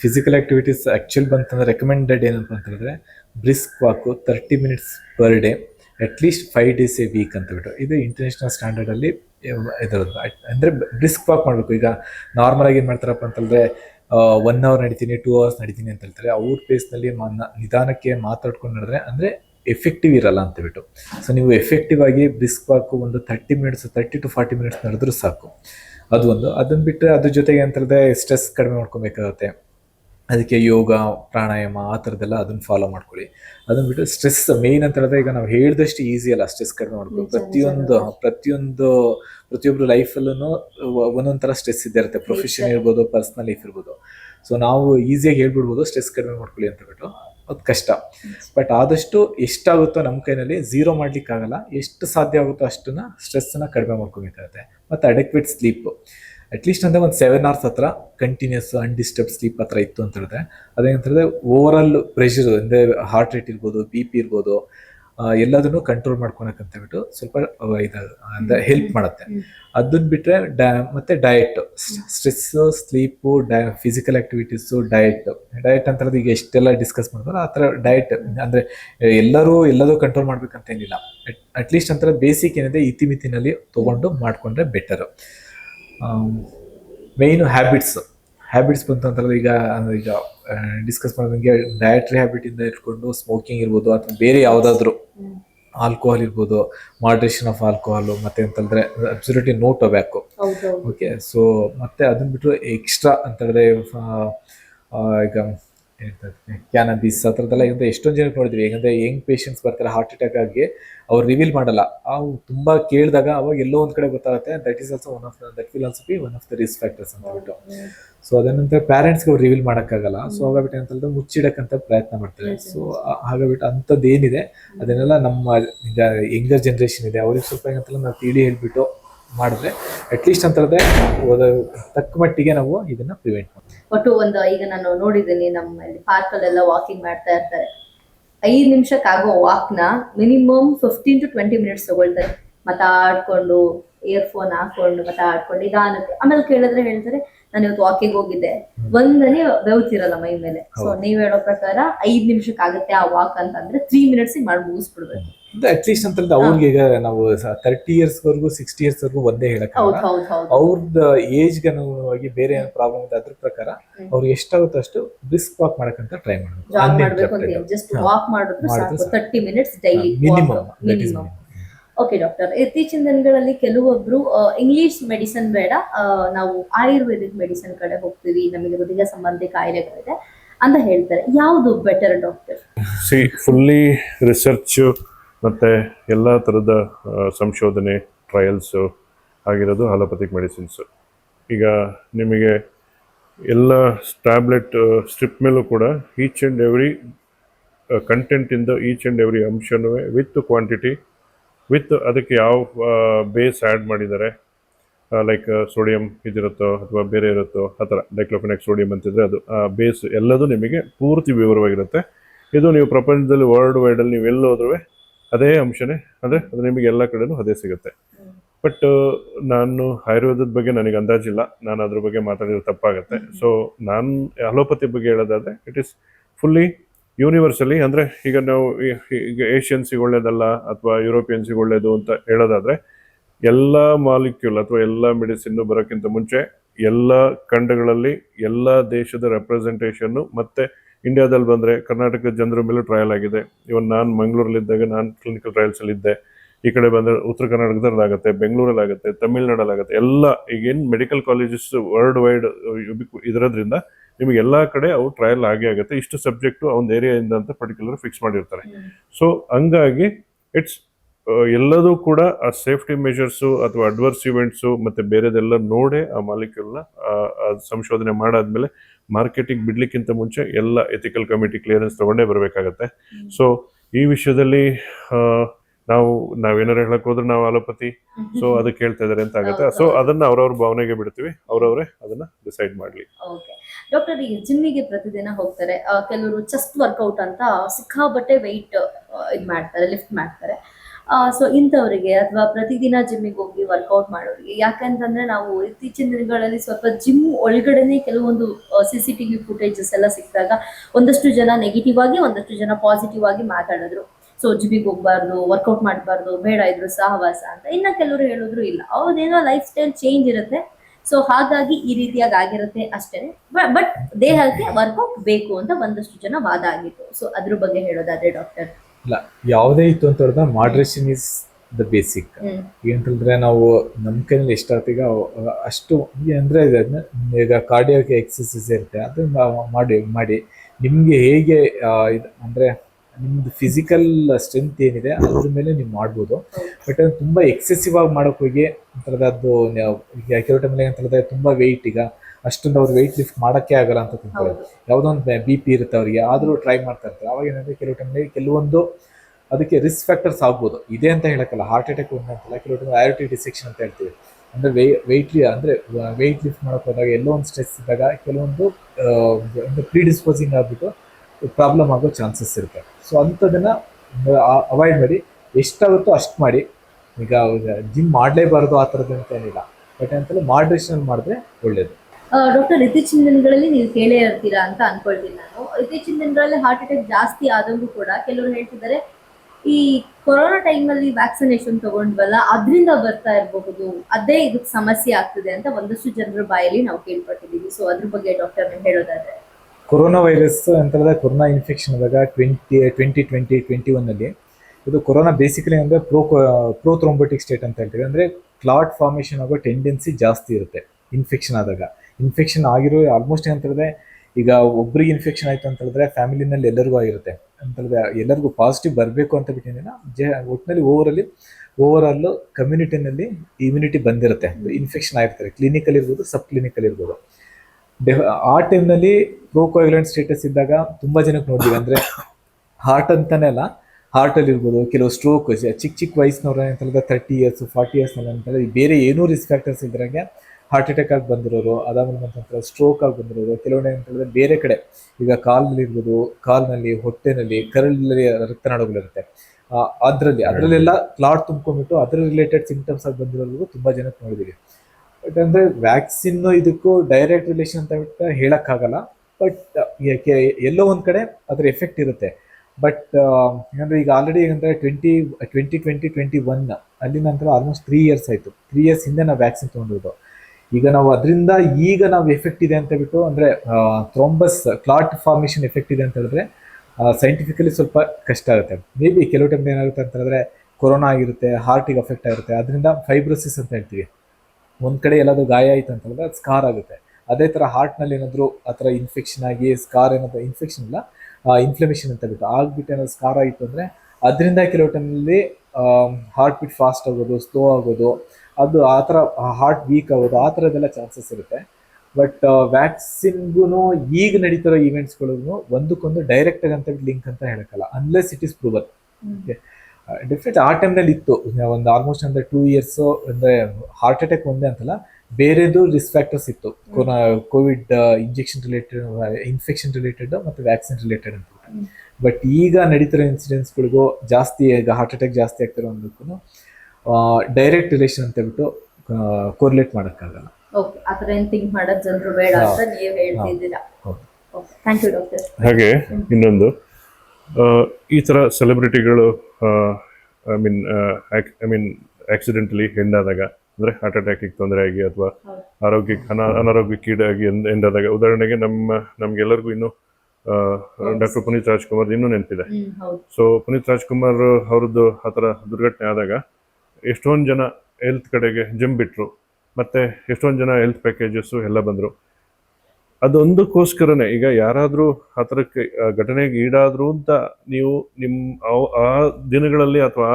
Physical activities actual ಬಂತಂದ್ರೆ ರೆಕಮೆಂಡೆಡ್ ಏನಪ್ಪ ಅಂತ ಹೇಳಿದ್ರೆ brisk walk thirty minutes per day at least five days a week ಅಂತ ಬಿಟ್ಟು. ಇದು ಇಂಟರ್ನ್ಯಾಷನಲ್ ಸ್ಟ್ಯಾಂಡರ್ಡಲ್ಲಿ ಇದರದ್ದು ಅಂದರೆ ಬ್ರಿಸ್ಕ್ ವಾಕ್ ಮಾಡಬೇಕು. ಈಗ ನಾರ್ಮಲಾಗಿ ಏನು ಮಾಡ್ತಾರಪ್ಪ ಅಂತಂದರೆ ಒನ್ ಅವರ್ ನಡಿತೀನಿ ಟೂ ಅವರ್ಸ್ ನಡಿತೀನಿ ಅಂತ ಹೇಳ್ತಾರೆ. ಅವ್ರ ಪೇಸ್ನಲ್ಲಿ ನಿಧಾನಕ್ಕೆ ಮಾತಾಡ್ಕೊಂಡು ನಡೆದ್ರೆ, ಅಂದರೆ ಎಫೆಕ್ಟಿವ್ ಇರಲ್ಲ ಅಂತ ಸೊ ನೀವು ಎಫೆಕ್ಟಿವ್ ಆಗಿ ಬ್ರಿಸ್ಕ್ ವಾಕು ಒಂದು thirty minutes thirty to forty minutes ನಡೆದ್ರೂ ಸಾಕು. ಅದು ಒಂದು. ಅದನ್ನು ಬಿಟ್ಟರೆ ಅದ್ರ ಜೊತೆಗೆ ಅಂತ ಹೇಳಿದ್ರೆ ಸ್ಟ್ರೆಸ್ ಕಡಿಮೆ ಮಾಡ್ಕೊಬೇಕಾಗತ್ತೆ. ಅದಕ್ಕೆ ಯೋಗ ಪ್ರಾಣಾಯಾಮ ಆ ಥರದ್ದೆಲ್ಲ ಅದನ್ನು ಫಾಲೋ ಮಾಡ್ಕೊಳ್ಳಿ. ಅದನ್ನ ಬಿಟ್ಟು ಸ್ಟ್ರೆಸ್ ಮೇಯ್ನ್ ಅಂತ ಹೇಳಿದ್ರೆ ಈಗ ನಾವು ಹೇಳಿದಷ್ಟು ಈಸಿ ಅಲ್ಲ ಸ್ಟ್ರೆಸ್ ಕಡಿಮೆ ಮಾಡ್ಕೊಳ್ಳಿ ಪ್ರತಿಯೊಂದು ಪ್ರತಿಯೊಂದು ಪ್ರತಿಯೊಬ್ಬರು ಲೈಫಲ್ಲೂ ಒಂದೊಂದು ಥರ ಸ್ಟ್ರೆಸ್ ಇದ್ದೇ ಇರುತ್ತೆ. ಪ್ರೊಫೆಷನ್. ಇರ್ಬೋದು ಪರ್ಸ್ನಲ್ ಲೈಫ್ ಇರ್ಬೋದು. ಸೊ ನಾವು ಈಸಿಯಾಗಿ ಹೇಳ್ಬಿಡ್ಬೋದು ಸ್ಟ್ರೆಸ್ ಕಡಿಮೆ ಮಾಡ್ಕೊಳ್ಳಿ ಅಂತ ಬಿಟ್ಟು. ಅದು ಕಷ್ಟ. ಬಟ್ ಆದಷ್ಟು ಎಷ್ಟಾಗುತ್ತೋ ನಮ್ಮ ಕೈನಲ್ಲಿ ಝೀರೋ ಮಾಡ್ಲಿಕ್ಕಾಗಲ್ಲ. ಎಷ್ಟು ಸಾಧ್ಯ ಆಗುತ್ತೋ ಅಷ್ಟನ್ನು ಸ್ಟ್ರೆಸ್ಸನ್ನು ಕಡಿಮೆ ಮಾಡ್ಕೋಬೇಕಾಗುತ್ತೆ ಮತ್ತು ಅಡೆಕ್ವೇಟ್ ಸ್ಲೀಪ್ ಅಟ್ಲೀಸ್ಟ್ ಅಂದರೆ ಒಂದು ಸೆವೆನ್ ಅವರ್ಸ್ ಹತ್ರ ಕಂಟಿನ್ಯೂಸ್ ಅನ್ಡಿಸ್ಟರ್ಬ್ ಸ್ಲೀಪ್ ಹತ್ರ ಇತ್ತು ಅಂತ ಹೇಳಿದ್ರೆ. ಅದೇನಂತ ಹೇಳಿದ್ರೆ ಓವರ್ ಆಲ್ ಪ್ರೆಷರ್ ಅಂದರೆ ಹಾರ್ಟ್ ರೇಟ್ ಇರ್ಬೋದು ಬಿ ಪಿ ಇರ್ಬೋದು ಎಲ್ಲದನ್ನು ಕಂಟ್ರೋಲ್ ಮಾಡ್ಕೊಳಕಂತ ಹೇಳ್ಬಿಟ್ಟು ಸ್ವಲ್ಪ ಇದು ಅಂದರೆ ಹೆಲ್ಪ್ ಮಾಡುತ್ತೆ. ಅದನ್ನ ಬಿಟ್ಟರೆ ಡ್ಯಾ ಮತ್ತು ಡಯಟ್ ಸ್ಟ್ರೆಸ್ಸು ಸ್ಲೀಪು ಡಯ ಫಿಸಿಕಲ್ ಆ್ಯಕ್ಟಿವಿಟೀಸು ಡಯಟ್ ಡಯಟ್ ಅಂತ ಹೇಳಿದ್ರೆ ಈಗ ಎಷ್ಟೆಲ್ಲ ಡಿಸ್ಕಸ್ ಮಾಡಿದ್ರು ಆ ಥರ ಡಯಟ್ ಅಂದರೆ ಎಲ್ಲರೂ ಎಲ್ಲದೂ ಕಂಟ್ರೋಲ್ ಮಾಡ್ಬೇಕಂತ ಏನಿಲ್ಲ. ಅಟ್ಲೀಸ್ಟ್ ಅಂತಾರೆ ಬೇಸಿಕ್ ಏನಿದೆ ಇತಿಮಿತಿನಲ್ಲಿ ತೊಗೊಂಡು ಮಾಡಿಕೊಂಡ್ರೆ ಬೆಟರು ಮೇಯ್ನು ಹ್ಯಾಬಿಟ್ಸ್ ಹ್ಯಾಬಿಟ್ಸ್ ಬಂತು ಅಂತಂದ್ರೆ ಈಗ ಅಂದ್ರೆ ಈಗ ಡಿಸ್ಕಸ್ ಮಾಡೋದಂಗೆ ಡಯಟ್ರಿ ಹ್ಯಾಬಿಟಿಂದ ಇಟ್ಕೊಂಡು ಸ್ಮೋಕಿಂಗ್ ಇರ್ಬೋದು ಅಥವಾ ಬೇರೆ ಯಾವುದಾದ್ರೂ ಆಲ್ಕೋಹಾಲ್ ಇರ್ಬೋದು ಮಾಡ್ರೇಷನ್ ಆಫ್ ಆಲ್ಕೋಹಾಲು ಮತ್ತೆ ಅಂತಂದ್ರೆ absolutely no tobacco okay so ಮತ್ತೆ ಅದನ್ನ ಬಿಟ್ಟು ಎಕ್ಸ್ಟ್ರಾ ಅಂತ ಹೇಳಿದ್ರೆ ಆ, ಆ, ದಿಸ್ ಕ್ಯಾನಬೀಸ್ ಆ ಥರದ್ದೆಲ್ಲ ಈಗ ಎಷ್ಟೊಂದು ಜನಕ್ಕೆ ನೋಡಿದ್ವಿ. ಹೇಗಂದ್ರೆ ಯಂಗ್ ಪೇಷಂಟ್ಸ್ ಬರ್ತಾರೆ ಹಾರ್ಟ್ ಅಟ್ಯಾಕ್ ಆಗಿ ಅವ್ರು ರಿವೀಲ್ ಮಾಡಲ್ಲ. ಅವು ತುಂಬ ಕೇಳಿದಾಗ ಅವಾಗ ಎಲ್ಲೋ ಒಂದು ಕಡೆ ಗೊತ್ತಾಗುತ್ತೆ. That is also one of that philosophy also be one of the risk factors ಅಂತ ಬಿಟ್ಟು ಸೊ ಅದನ್ನಂತರ ಪ್ಯಾರೆಂಟ್ಸ್ಗೆ ಅವ್ರು ರಿವೀಲ್ ಮಾಡೋಕ್ಕಾಗಲ್ಲ. ಸೊ ಹಾಗಾಗ್ಬಿಟ್ಟು ಅಂತಂದ್ರೆ ಮುಚ್ಚಿಡಕ್ಕಂತ ಪ್ರಯತ್ನ ಮಾಡ್ತಾರೆ. ಸೊ ಹಾಗಾಗ್ಬಿಟ್ಟು ಅಂಥದ್ದು ಏನಿದೆ ಅದನ್ನೆಲ್ಲ ನಮ್ಮ ಈಗ ಯಂಗರ್ ಜನ್ರೇಷನ್ ಇದೆ. ಅವ್ರಿಗೆ ಸ್ವಲ್ಪ ಏನಂತಲ್ಲ ನಾವು ತಿಳಿ ಹೇಳ್ಬಿಟ್ಟು ಮಾಡಿದ್ರೆ ಅಟ್ಲೀಸ್ಟ್ ಅಂತ ಹೇಳಿದ್ರೆ ತಕ್ಕ ಮಟ್ಟಿಗೆ ನಾವು ಇದನ್ನ ಪ್ರಿವೆಂಟ್ ಮಾಡ್ತೀವಿ. ಒಟ್ಟು ಒಂದು, ಈಗ ನಾನು ನೋಡಿದ್ದೀನಿ ನಮ್ಮ ಪಾರ್ಕ್ ಅಲ್ಲೆಲ್ಲ ವಾಕಿಂಗ್ ಮಾಡ್ತಾ ಇರ್ತಾರೆ. ಐದು ನಿಮಿಷಕ್ಕಾಗೋ ವಾಕ್ನ minimum fifteen to twenty minutes ತಗೊಳ್ತಾರೆ. ಇಯರ್ ಫೋನ್ ಹಾಕೊಂಡು, ಮಾತಾಡ್ಕೊಂಡು, ನಿಧಾನಕ್ಕೆ. ಆಮೇಲೆ ಕೇಳಿದ್ರೆ ಹೇಳ್ತಾರೆ ನಾನು ಇವತ್ತು ವಾಕಿಂಗ್ ಹೋಗಿದ್ದೆ ಒಂದನೇ ಬೆವತಿರಲ್ಲ ಮೈ ಮೇಲೆ. ಸೊ. ನೀವ್ ಹೇಳೋ ಪ್ರಕಾರ ಐದ್ ನಿಮಿಷಕ್ಕೆ ಆಗುತ್ತೆ ಆ ವಾಕ್ ಅಂತಂದ್ರೆ ತ್ರೀ ಮಿನಿಟ್ಸ್ ಮಾಡಿ ಮುಗಿಸ್ಬಿಡ್ಬೇಕು. ಅಟ್ಲೀಸ್ಟ್ ಅಂತ ಹೇಳಿದ್ರೆ ಅವ್ರಿಗೆ ಈಗ ನಾವು ತರ್ಟಿ ಇಯರ್ಸ್ವರೆಗೂ ಸಿಕ್ಸ್ಟಿ ಇಯರ್ಸ್ವರೆಗೂ ಒಂದೇ ಹೇಳಕ್ ಏಜ್ ಅವ್ರದ್ದು ಏಜ್ಗೆ ಅನುಗುಣವಾಗಿ ಬೇರೆ ಏನೋ ಪ್ರಾಬ್ಲಮ್ ಇದೆ ಅದ್ರ ಪ್ರಕಾರ ಅವ್ರು ಎಷ್ಟಾಗುತ್ತೋ ಅಷ್ಟು ಬ್ರಿಸ್ಕ್ ವಾಕ್ ಮಾಡಕ್ಕಂತ ಟ್ರೈ ಮಾಡಬೇಕು. ಅಂತ ವಾಕ್ ಮಾಡಿದ್ರು. Thirty minutes daily minimum okay doctor ಇತ್ತೀಚಿನ ದಿನಗಳಲ್ಲಿ ಕೆಲವೊಬ್ರು ಇಂಗ್ಲಿಷ್ ಮೆಡಿಸಿನ್ ಬೇಡ. ನಾವು ಆಯುರ್ವೇದಿಕ್ ಮೆಡಿಸಿನ್ ಕಡೆ ಹೋಗ್ತೀವಿ. ನಮಗೆ ಹೃದಯ ಸಂಬಂಧಿ ಕಾಯಿಲೆಗಳಿದೆ ಅಂತ ಹೇಳ್ತಾರೆ. ಯಾವುದು better doctor see fully research ಮತ್ತು ಎಲ್ಲ ಥರದ ಸಂಶೋಧನೆ ಟ್ರಯಲ್ಸು ಆಗಿರೋದು ಅಲೋಪತಿಕ್ ಮೆಡಿಸಿನ್ಸ್ ಈಗ ನಿಮಗೆ ಎಲ್ಲ ಟ್ಯಾಬ್ಲೆಟ್ ಸ್ಟ್ರಿಪ್ ಮೇಲೂ ಕೂಡ ಈಚ್ ಆ್ಯಂಡ್ ಎವ್ರಿ ಕಂಟೆಂಟಿಂದ ಈಚ್ ಆ್ಯಂಡ್ ಎವ್ರಿ ಅಂಶನೂ ವಿತ್ ಕ್ವಾಂಟಿಟಿ ವಿತ್ ಅದಕ್ಕೆ ಯಾವ ಬೇಸ್ ಆ್ಯಡ್ ಮಾಡಿದ್ದಾರೆ ಲೈಕ್ ಸೋಡಿಯಂ ಇದಿರುತ್ತೋ ಅಥವಾ ಬೇರೆ ಇರುತ್ತೋ, ಆ ಥರ ಡೈಕ್ಲೋಫಿನಾಕ್ ಸೋಡಿಯಂ ಅಂತಿದ್ರೆ ಅದು ಬೇಸ್ ಎಲ್ಲದೂ ನಿಮಗೆ ಪೂರ್ತಿ ವಿವರವಾಗಿರುತ್ತೆ. ಇದು ನೀವು ಪ್ರಪಂಚದಲ್ಲಿ ವರ್ಲ್ಡ್ ವೈಡಲ್ಲಿ ನೀವು ಎಲ್ಲೋದ್ರೂ ಅದೇ ಅಂಶನೇ, ಅಂದರೆ ಅದು ನಿಮಗೆ ಎಲ್ಲ ಕಡೆಯೂ ಅದೇ ಸಿಗುತ್ತೆ. ಬಟ್ ನಾನು ಆಯುರ್ವೇದದ ಬಗ್ಗೆ ನನಗೆ ಅಂದಾಜಿಲ್ಲ. ನಾನು ಅದ್ರ ಬಗ್ಗೆ ಮಾತಾಡಿದ್ರೆ ತಪ್ಪಾಗುತ್ತೆ. ಸೊ ನಾನು ಅಲೋಪತಿ ಬಗ್ಗೆ ಹೇಳೋದಾದರೆ ಇಟ್ ಈಸ್ ಫುಲ್ಲಿ ಯೂನಿವರ್ಸಲಿ ಅಂದರೆ ಈಗ ನಾವು ಈಗ ಏಷ್ಯನ್ಸಿಗೆ ಒಳ್ಳೇದಲ್ಲ ಅಥವಾ ಯುರೋಪಿಯನ್ಸಿಗೆ ಒಳ್ಳೇದು ಅಂತ ಹೇಳೋದಾದರೆ, ಎಲ್ಲ ಮಾಲಿಕ್ಯೂಲ್ ಅಥವಾ ಎಲ್ಲ ಮೆಡಿಸಿನ್ ಬರೋಕ್ಕಿಂತ ಮುಂಚೆ ಎಲ್ಲ ಖಂಡಗಳಲ್ಲಿ ಎಲ್ಲ ದೇಶದ ರೆಪ್ರೆಸೆಂಟೇಷನ್ನು ಮತ್ತು ಇಂಡಿಯಾದಲ್ಲಿ ಬಂದರೆ ಕರ್ನಾಟಕದ ಜನರ ಮೇಲೂ ಟ್ರಯಲ್ ಆಗಿದೆ. ಇವನ್ ನಾನು ಮಂಗಳೂರಲ್ಲಿದ್ದಾಗ ನಾನು ಕ್ಲಿನಿಕಲ್ ಟ್ರಯಲ್ಸಲ್ಲಿ ಇದ್ದೆ. ಈ ಕಡೆ ಬಂದರೆ ಉತ್ತರ ಕರ್ನಾಟಕದಲ್ಲಿ ಆಗುತ್ತೆ ಬೆಂಗಳೂರಲ್ಲಿ ಎಲ್ಲ ಈಗೇನು ಮೆಡಿಕಲ್ ಕಾಲೇಜಸ್ ವರ್ಲ್ಡ್ ವೈಡ್ ಇರೋದ್ರಿಂದ ನಿಮಗೆ ಎಲ್ಲ ಕಡೆ ಅವು ಟ್ರಯಲ್ ಆಗೇ ಆಗುತ್ತೆ. ಇಷ್ಟು ಸಬ್ಜೆಕ್ಟು ಒಂದು ಏರಿಯಾದಿಂದ ಅಂತ ಪರ್ಟಿಕ್ಯುಲರ್ ಫಿಕ್ಸ್ ಮಾಡಿರ್ತಾರೆ. ಸೊ ಹಂಗಾಗಿ ಇಟ್ಸ್ ಎಲ್ಲದೂ ಕೂಡ ಆ ಸೇಫ್ಟಿ ಮೆಷರ್ಸು ಅಥವಾ ಅಡ್ವರ್ಸ್ ಇವೆಂಟ್ಸು ಮತ್ತು ಬೇರೆದೆಲ್ಲ ನೋಡೇ ಆ ಮಾಲಿಕ್ಯೂಲ್ನ ಸಂಶೋಧನೆ ಮಾಡಾದ್ಮೇಲೆ ಮಾರ್ಕೆಟಿಂಗ್ ಬಿಡ್ಲಿಕ್ಕಿಂತ ಮುಂಚೆ ಎಲ್ಲ ಎಥಿಕಲ್ ಕಮಿಟಿ ಕ್ಲಿಯರೆನ್ಸ್ ತಗೊಂಡೇ ಬರಬೇಕಾಗತ್ತೆ. ಸೊ ಈ ವಿಷಯದಲ್ಲಿ ನಾವು ನಾವೇನಾರು ಹೇಳಕ್ ಹೋದ್ರೆ ನಾವು ಅಲೋಪತಿ. ಸೊ ಅದಕ್ಕೆ ಹೇಳ್ತಾ ಇದಾರೆ ಅಂತ ಆಗುತ್ತೆ. ಸೊ ಅದನ್ನ ಅವ್ರವ್ರ ಭಾವನೆಗೆ ಬಿಡ್ತೀವಿ. ಅವ್ರವ್ರೆ ಅದನ್ನ ಡಿಸೈಡ್ ಮಾಡ್ಲಿ. ಓಕೆ ಡಾಕ್ಟರ್ ಈ ಜಿಮ್ಮಿಗೆ ಪ್ರತಿದಿನ ಹೋಗ್ತಾರೆ. ಕೆಲವರು ಚೆಸ್ಟ್ ವರ್ಕೌಟ್ ಅಂತ ಸಿಕ್ಕಾಬಟ್ಟೆ ವೆಯ್ಟ್ ಇದು ಮಾಡ್ತಾರೆ ಲಿಫ್ಟ್ ಮಾಡ್ತಾರೆ. ಸೊ ಇಂಥವರಿಗೆ ಅಥವಾ ಪ್ರತಿದಿನ ಜಿಮ್ಮಿಗೆ ಹೋಗಿ ವರ್ಕೌಟ್ ಮಾಡೋರಿಗೆ, ಯಾಕಂತಂದ್ರೆ ನಾವು ಇತ್ತೀಚಿನ ದಿನಗಳಲ್ಲಿ ಸ್ವಲ್ಪ ಜಿಮ್ ಒಳಗಡೆನೆ ಕೆಲವೊಂದು C C T V footages ಎಲ್ಲ ಸಿಕ್ಕಿದಾಗ ಒಂದಷ್ಟು ಜನ ನೆಗೆಟಿವ್ ಆಗಿ, ಒಂದಷ್ಟು ಜನ ಪಾಸಿಟಿವ್ ಆಗಿ ಮಾತಾಡಿದ್ರು. ಸೊ ಜಿಮ್ಮಿಗೆ ಹೋಗ್ಬಾರ್ದು ವರ್ಕೌಟ್ ಮಾಡಬಾರ್ದು, ಬೇಡ ಇದ್ರು ಸಹವಾಸ ಅಂತ. ಇನ್ನ ಕೆಲವರು ಹೇಳಿದ್ರು ಇಲ್ಲ. ಅವ್ರದ್ದೇನೋ ಲೈಫ್ ಸ್ಟೈಲ್ ಚೇಂಜ್ ಇರುತ್ತೆ. ಸೊ ಹಾಗಾಗಿ ಈ ರೀತಿಯಾಗಿ ಆಗಿರುತ್ತೆ ಅಷ್ಟೇ. ಬಟ್ ದೇಹಕ್ಕೆ ವರ್ಕೌಟ್ ಬೇಕು ಅಂತ ಒಂದಷ್ಟು ಜನ ವಾದ ಆಗಿತ್ತು. ಸೊ ಅದ್ರ ಬಗ್ಗೆ ಹೇಳೋದಾದ್ರೆ ಡಾಕ್ಟರ್ ಇಲ್ಲ ಯಾವುದೇ ಇತ್ತು ಅಂತ ಹೇಳಿದ್ರೆ ಮಾಡ್ರೇಷನ್ ಇಸ್ ದ ಬೇಸಿಕ್ ಏನಂತಂದ್ರೆ ನಾವು ನಮ್ಮ ಕೈಯಲ್ಲಿ ಎಷ್ಟಾಗ್ತೀಗ ಅಷ್ಟು ಅಂದರೆ ಈಗ ಕಾರ್ಡಿಯಾಕ್ ಎಕ್ಸಸೈಸ್ ಇರುತ್ತೆ. ಅದನ್ನ ಮಾಡಿ ಮಾಡಿ. ನಿಮಗೆ ಹೇಗೆ ಅಂದರೆ ನಿಮ್ಮದು ಫಿಸಿಕಲ್ ಸ್ಟ್ರೆಂತ್ ಏನಿದೆ ಅದ್ರ ಮೇಲೆ ನೀವು ಮಾಡ್ಬೋದು. ಬಟ್ ಅದು ತುಂಬ ಎಕ್ಸೆಸಿವ್ ಆಗಿ ಮಾಡೋಕೆ ಹೋಗಿ ಒಂಥರದ್ದು ಅದು ನಾವು ಈಗ ಕೆಲವು ಟೈಮಲ್ಲಿ ಏನಂತ ತುಂಬ ವೆಯ್ಟ್ ಈಗ ಅಷ್ಟೊಂದು ಅವ್ರು ವೆಯ್ಟ್ ಲಿಫ್ಟ್ ಮಾಡೋಕ್ಕೆ ಆಗಲ್ಲ ಅಂತ ತಿಳ್ಕೊಳ್ಳಿ ಯಾವುದೋ ಒಂದು ಬಿ ಪಿ ಇರುತ್ತೆ ಅವರಿಗೆ ಆದರೂ ಟ್ರೈ ಮಾಡ್ತಾ ಇರ್ತಾರೆ. ಅವಾಗ ಏನಂದರೆ ಕೆಲವು ಟೈಮಲ್ಲಿ ಕೆಲವೊಂದು ಅದಕ್ಕೆ ರಿಸ್ಕ್ ಫ್ಯಾಕ್ಟರ್ಸ್ ಆಗ್ಬೋದು. ಇದೆ ಅಂತ ಹೇಳೋಕ್ಕಲ್ಲ ಹಾರ್ಟ್ ಅಟ್ಯಾಕ್ ಅಂತಲ್ಲ ಕೆಲವು ಟೈಮ್ ಆಯೋಟಿ ಡಿಸೆಕ್ಷನ್ ಅಂತ ಹೇಳ್ತೀವಿ. ಅಂದರೆ ವೇ ವೆಯ್ಟ್ ಅಂದರೆ ವೆಯ್ಟ್ ಲಿಫ್ಟ್ ಮಾಡೋಕೆ ಹೋದಾಗ ಎಲ್ಲೋ ಒಂದು ಸ್ಟ್ರೆಸ್ ಇದ್ದಾಗ ಕೆಲವೊಂದು ಪ್ರೀ ಡಿಸ್ಪೋಸಿಂಗ್ ಆಗಿಬಿಟ್ಟು ಪ್ರಾಬ್ಲಮ್ ಆಗೋ ಚಾನ್ಸಸ್ ಇರುತ್ತೆ. ಸೊ ಅಂಥದನ್ನು ಅವಾಯ್ಡ್ ಮಾಡಿ, ಎಷ್ಟಾಗುತ್ತೋ ಅಷ್ಟು ಮಾಡಿ, ಈಗ ಜಿಮ್ ಮಾಡಲೇಬಾರ್ದು ಆ ಥರದ್ದು ಅಂತ ಏನಿಲ್ಲ. ಬಟ್ ಅಂತಲೇ ಮಾಡ್ರೇಷನ್ ಮಾಡಿದ್ರೆ ಒಳ್ಳೇದು. ಡಾಕ್ಟರ್ ಇತ್ತೀಚಿನ ದಿನಗಳಲ್ಲಿ ನೀವು ಕೇಳೇ ಇರ್ತೀರಾ ಅಂತ ಅನ್ಕೊಳ್ತೀನಿ ನಾನು. ಇತ್ತೀಚಿನ ದಿನಗಳಲ್ಲಿ ಹಾರ್ಟ್ ಅಟ್ಯಾಕ್ ಜಾಸ್ತಿ ಆದಂಗೂ ಕೂಡ ಕೆಲವರು ಹೇಳ್ತಿದ್ದಾರೆ, ಈ ಕೊರೋನಾ ಟೈಮಲ್ಲಿ ವ್ಯಾಕ್ಸಿನೇಷನ್ ತಗೊಂಡ್ವಲ್ಲ, ಅದರಿಂದ ಬರ್ತಾ ಇರಬಹುದು. ಅದೇ ಇದಕ್ಕೆ ಸಮಸ್ಯೆ ಆಗ್ತದೆ ಅಂತ ಒಂದಷ್ಟು ಜನರ ಬಾಯಲ್ಲಿ ನಾವು ಕೇಳ್ಪಟ್ಟಿದ್ದೀವಿ ಸೊ ಅದ್ರ ಬಗ್ಗೆ ಡಾಕ್ಟರ್ ಹೇಳೋದಾದ್ರೆ. ಕೊರೋನಾ ವೈರಸ್ ನಂತರದ ಕೊರೋನಾ ಇನ್ಫೆಕ್ಷನ್ ಆದಾಗ ಟ್ವೆಂಟಿ ಟ್ವೆಂಟಿ ಟ್ವೆಂಟಿ ಟ್ವೆಂಟಿ ಒನ್ನಲ್ಲಿ ಇದು ಕೊರೋನಾ ಬೇಸಿಕಲಿ ಅಂದರೆ ಪ್ರೋ ಪ್ರೋ ಥ್ರೋಂಬೋಟಿಕ್ ಸ್ಟೇಟ್ ಅಂತ ಹೇಳ್ತೀವಿ. ಅಂದರೆ ಕ್ಲಾಟ್ ಫಾರ್ಮೇಷನ್ ಆಗೋ ಟೆಂಡೆನ್ಸಿ ಜಾಸ್ತಿ ಇರುತ್ತೆ ಇನ್ಫೆಕ್ಷನ್ ಆದಾಗ. ಇನ್ಫೆಕ್ಷನ್ ಆಗಿರೋ ಆಲ್ಮೋಸ್ಟ್ ಏನಂತ ಹೇಳಿದ್ರೆ ಈಗ ಒಬ್ರಿಗೆ ಇನ್ಫೆಕ್ಷನ್ ಆಯಿತು ಅಂತ ಹೇಳಿದ್ರೆ ಫ್ಯಾಮಿಲಿನಲ್ಲಿ ಎಲ್ಲರಿಗೂ ಆಗಿರುತ್ತೆ. ಅಂತ ಹೇಳಿದ್ರೆ ಎಲ್ಲರಿಗೂ ಪಾಸಿಟಿವ್ ಬರಬೇಕು ಅಂತ ಬಿಟ್ಟಿನ ಜ ಒಟ್ಟಿನಲ್ಲಿ ಓವರಲ್ಲಿ ಓವರ್ ಆಲ್ ಕಮ್ಯುನಿಟಿನಲ್ಲಿ ಇಮ್ಯುನಿಟಿ ಬಂದಿರುತ್ತೆ. ಇನ್ಫೆಕ್ಷನ್ ಆಗಿರ್ತಾರೆ ಕ್ಲಿನಿಕಲ್ ಇರ್ಬೋದು ಸಬ್ ಕ್ಲಿನಿಕಲ್ ಇರ್ಬೋದು. ಡೆಫ್ ಆ ಟೈಮ್ನಲ್ಲಿ ಪ್ರೋಕೋಗ್ಲೆಂಟ್ ಸ್ಟೇಟಸ್ ಇದ್ದಾಗ ತುಂಬ ಜನಕ್ಕೆ ನೋಡಿದ್ವಿ ಅಂದರೆ ಹಾರ್ಟ್ ಅಂತಾನೆ ಅಲ್ಲ ಹಾರ್ಟಲ್ಲಿ ಇರ್ಬೋದು, ಕೆಲವು ಸ್ಟ್ರೋಕ್ ಚಿಕ್ಕ ಚಿಕ್ಕ ವಯಸ್ಸಿನವ್ರು ಅಂತ ಹೇಳಿದ್ರೆ ತರ್ಟಿ ಇಯರ್ಸ್ ಫಾರ್ಟಿ ಇಯರ್ಸ್ನಲ್ಲಿ ಅಂತ ಹೇಳಿದ್ರೆ ಬೇರೆ ಏನೂ ರಿಸ್ಕ್ ಫ್ಯಾಕ್ಟರ್ಸ್ ಇದ್ರಂಗೆ ಹಾರ್ಟ್ ಅಟ್ಯಾಕ್ ಆಗಿ ಬಂದಿರೋರು ಅದಾದ್ಮೇಲೆ ಸ್ಟ್ರೋಕ್ ಆಗಿ ಬಂದಿರೋರು, ಕೆಲವೊಂದು ಅಂತ ಹೇಳಿದ್ರೆ ಬೇರೆ ಕಡೆ. ಈಗ ಕಾಲ್ನಲ್ಲಿ ಇರ್ಬೋದು, ಕಾಲ್ನಲ್ಲಿ, ಹೊಟ್ಟೆನಲ್ಲಿ ಕರಳಲ್ಲಿ ರಕ್ತನಾಳಗಳಿರುತ್ತೆ. ಅದರಲ್ಲಿ, ಅದರಲ್ಲೆಲ್ಲ ಕ್ಲಾಟ್ ತುಂಬ್ಕೊಂಡ್ಬಿಟ್ಟು ಅದ್ರ ರಿಲೇಟೆಡ್ ಸಿಂಪ್ಟಮ್ಸ್ ಆಗಿ ಬಂದಿರೋರಿಗೂ ತುಂಬ ಜನಕ್ಕೆ ನೋಡಿದ್ದೀವಿ ಬಟ್ ವ್ಯಾಕ್ಸಿನ್ನು ವ್ಯಾಕ್ಸಿನ್ ಇದಕ್ಕೂ ಡೈರೆಕ್ಟ್ ರಿಲೇಷನ್ ಅಂತ ಬಿಟ್ಟು ಹೇಳೋಕ್ಕಾಗಲ್ಲ. ಬಟ್ ಎಲ್ಲೋ ಒಂದು ಕಡೆ ಅದರ ಎಫೆಕ್ಟ್ ಇರುತ್ತೆ. ಬಟ್ ಏನಂದ್ರೆ ಈಗ ಆಲ್ರೆಡಿ ಏನಂದ್ರೆ twenty twenty twenty twenty one ಅಲ್ಲಿ ನಂತರ ಆಲ್ಮೋಸ್ಟ್ ತ್ರೀ ಇಯರ್ಸ್ ಆಯಿತು. ತ್ರೀ ಇಯರ್ಸ್ ಹಿಂದೆ ನಾವು ವ್ಯಾಕ್ಸಿನ್ ತೊಗೊಂಡಿರೋದು. ಈಗ ನಾವು ಅದರಿಂದ ಈಗ ನಾವು ಎಫೆಕ್ಟ್ ಇದೆ ಅಂತ ಬಿಟ್ಟು ಅಂದರೆ ಥ್ರೋಂಬಸ್ ಕ್ಲಾಟ್ ಫಾರ್ಮೇಷನ್ ಎಫೆಕ್ಟ್ ಇದೆ ಅಂತ ಹೇಳಿದ್ರೆ ಸೈಂಟಿಫಿಕಲಿ ಸ್ವಲ್ಪ ಕಷ್ಟ ಆಗುತ್ತೆ. ಮೇ ಬಿ ಕೆಲವು ಟೈಮ್ ಏನಾಗುತ್ತೆ ಅಂತ ಹೇಳಿದ್ರೆ ಕೊರೋನಾ ಆಗಿರುತ್ತೆ ಹಾರ್ಟಿಗೆ ಅಫೆಕ್ಟ್ ಆಗಿರುತ್ತೆ ಅದರಿಂದ ಫೈಬ್ರೋಸಿಸ್ ಅಂತ ಹೇಳ್ತೀವಿ. ಒಂದು ಕಡೆ ಎಲ್ಲಾದರೂ ಗಾಯ ಆಯಿತು ಅಂತ ಹೇಳಿದ್ರೆ ಅದು ಸ್ಕಾರ್ ಆಗುತ್ತೆ. ಅದೇ ಥರ ಹಾರ್ಟ್ನಲ್ಲಿ ಏನಾದರೂ ಆ ಥರ ಇನ್ಫೆಕ್ಷನ್ ಆಗಿ ಸ್ಕಾರ್ ಏನಾದರೂ ಇನ್ಫೆಕ್ಷನ್ ಇಲ್ಲ ಇನ್ಫ್ಲಮೇಷನ್ ಅಂತ ಬಿಟ್ಟು ಆಗ್ಬಿಟ್ಟು ಏನಾದ್ರು ಸ್ಕಾರ್ ಆಯಿತು ಅಂದರೆ ಅದರಿಂದ ಕೆಲವು ಟೈಮಲ್ಲಿ ಹಾರ್ಟ್ ಬಿಟ್ ಫಾಸ್ಟ್ ಆಗೋದು ಸ್ಲೋ ಆಗೋದು ಅದು ಆ ಥರ ಹಾರ್ಟ್ ವೀಕ್ ಆಗೋದು ಆ ಥರದ್ದೆಲ್ಲ ಚಾನ್ಸಸ್ ಇರುತ್ತೆ. ಬಟ್ ವ್ಯಾಕ್ಸಿನ್ಗೂ ಈಗ ನಡೀತಿರೋ ಈವೆಂಟ್ಸ್ಗಳಿಗೂ ಒಂದಕ್ಕೊಂದು ಡೈರೆಕ್ಟ್ ಆಗಿ ಅಂತ ಲಿಂಕ್ ಅಂತ ಹೇಳಕ್ಕಲ್ಲ unless it is proven definite ಆ ಟೈಮ್ನಲ್ಲಿ ಇತ್ತು. ಒಂದು ಆಲ್ಮೋಸ್ಟ್ ಅಂದರೆ ಟೂ ಇಯರ್ಸು ಅಂದರೆ ಹಾರ್ಟ್ ಅಟ್ಯಾಕ್ ಒಂದೇ ಅಂತಲ್ಲ ಬೇರೆದು ರಿಸ್ಕ್ ಫ್ಯಾಕ್ಟರ್ಸ್ ಇತ್ತು. Covid injection related infection related ಮತ್ತು ವ್ಯಾಕ್ಸಿನ್ ರಿಲೇಟೆಡ್ ಅಂತ. ಬಟ್ ಈಗ ನಡೀತಿರೋ ಇನ್ಸಿಡೆಂಟ್ಸ್ಗಳಿಗೂ ಜಾಸ್ತಿ ಈಗ ಹಾರ್ಟ್ ಅಟ್ಯಾಕ್ ಜಾಸ್ತಿ ಆಗ್ತಿರೋ ಒಂದಕ್ಕೂ ಡೈರೆಕ್ಟ್ ರಿಲೇಷನ್ ಅಂತ ಹೇಳ್ಬಿಟ್ಟು ಕೋರಿಲೇಟ್ ಮಾಡೋಕ್ಕಾಗಲ್ಲ. ಓಕೆ ಆತರ ಥಿಂಕ್ ಮಾಡೋದ್ ಜನರು ಬೇಡ ಅಂತ ನೀವ್ ಹೇಳ್ತಿದ್ದೀರಾ? ಓಕೆ ಥ್ಯಾಂಕ್ ಯು ಡಾಕ್ಟರ್ ಹಾಗೆ ಇನ್ನೊಂದು. ಈ ಥರ ಸೆಲೆಬ್ರಿಟಿಗಳು I mean I mean accidentally ಹೆಂಡಾದಾಗ ಅಂದರೆ ಹಾರ್ಟ್ ಅಟ್ಯಾಕಿಗೆ ತೊಂದರೆ ಆಗಿ ಅಥವಾ. ಆರೋಗ್ಯಕ್ಕೆ ಅನಾ ಅನಾರೋಗ್ಯಕ್ಕೀಡಾಗಿ ಎಂದ್- ಎಂಡಾದಾಗ ಉದಾಹರಣೆಗೆ ನಮ್ಮ ನಮಗೆಲ್ಲರಿಗೂ ಇನ್ನೂ ಡಾಕ್ಟರ್ ಪುನೀತ್ ರಾಜ್ಕುಮಾರ್ ಇನ್ನೂ ನೆನಪಿದೆ. ಸೊ ಪುನೀತ್ ರಾಜ್ಕುಮಾರ್ ಅವ್ರದ್ದು ಆ ಥರ ದುರ್ಘಟನೆ ಆದಾಗ ಎಷ್ಟೊಂದು ಜನ ಹೆಲ್ತ್ ಕಡೆಗೆ ಜಿಮ್ ಬಿಟ್ಟರು ಮತ್ತು ಎಷ್ಟೊಂದು ಜನ ಹೆಲ್ತ್ ಪ್ಯಾಕೇಜಸ್ಸು ಎಲ್ಲ ಬಂದರು. ಅದೊಂದಕ್ಕೋಸ್ಕರನೇ, ಈಗ ಯಾರಾದರೂ ಆ ಥರಕ್ಕೆ ಆ, ಘಟನೆಗೆ ಈಡಾದ್ರು ಅಂತ ನೀವು ನಿಮ್ಮ ಆ ದಿನಗಳಲ್ಲಿ ಅಥವಾ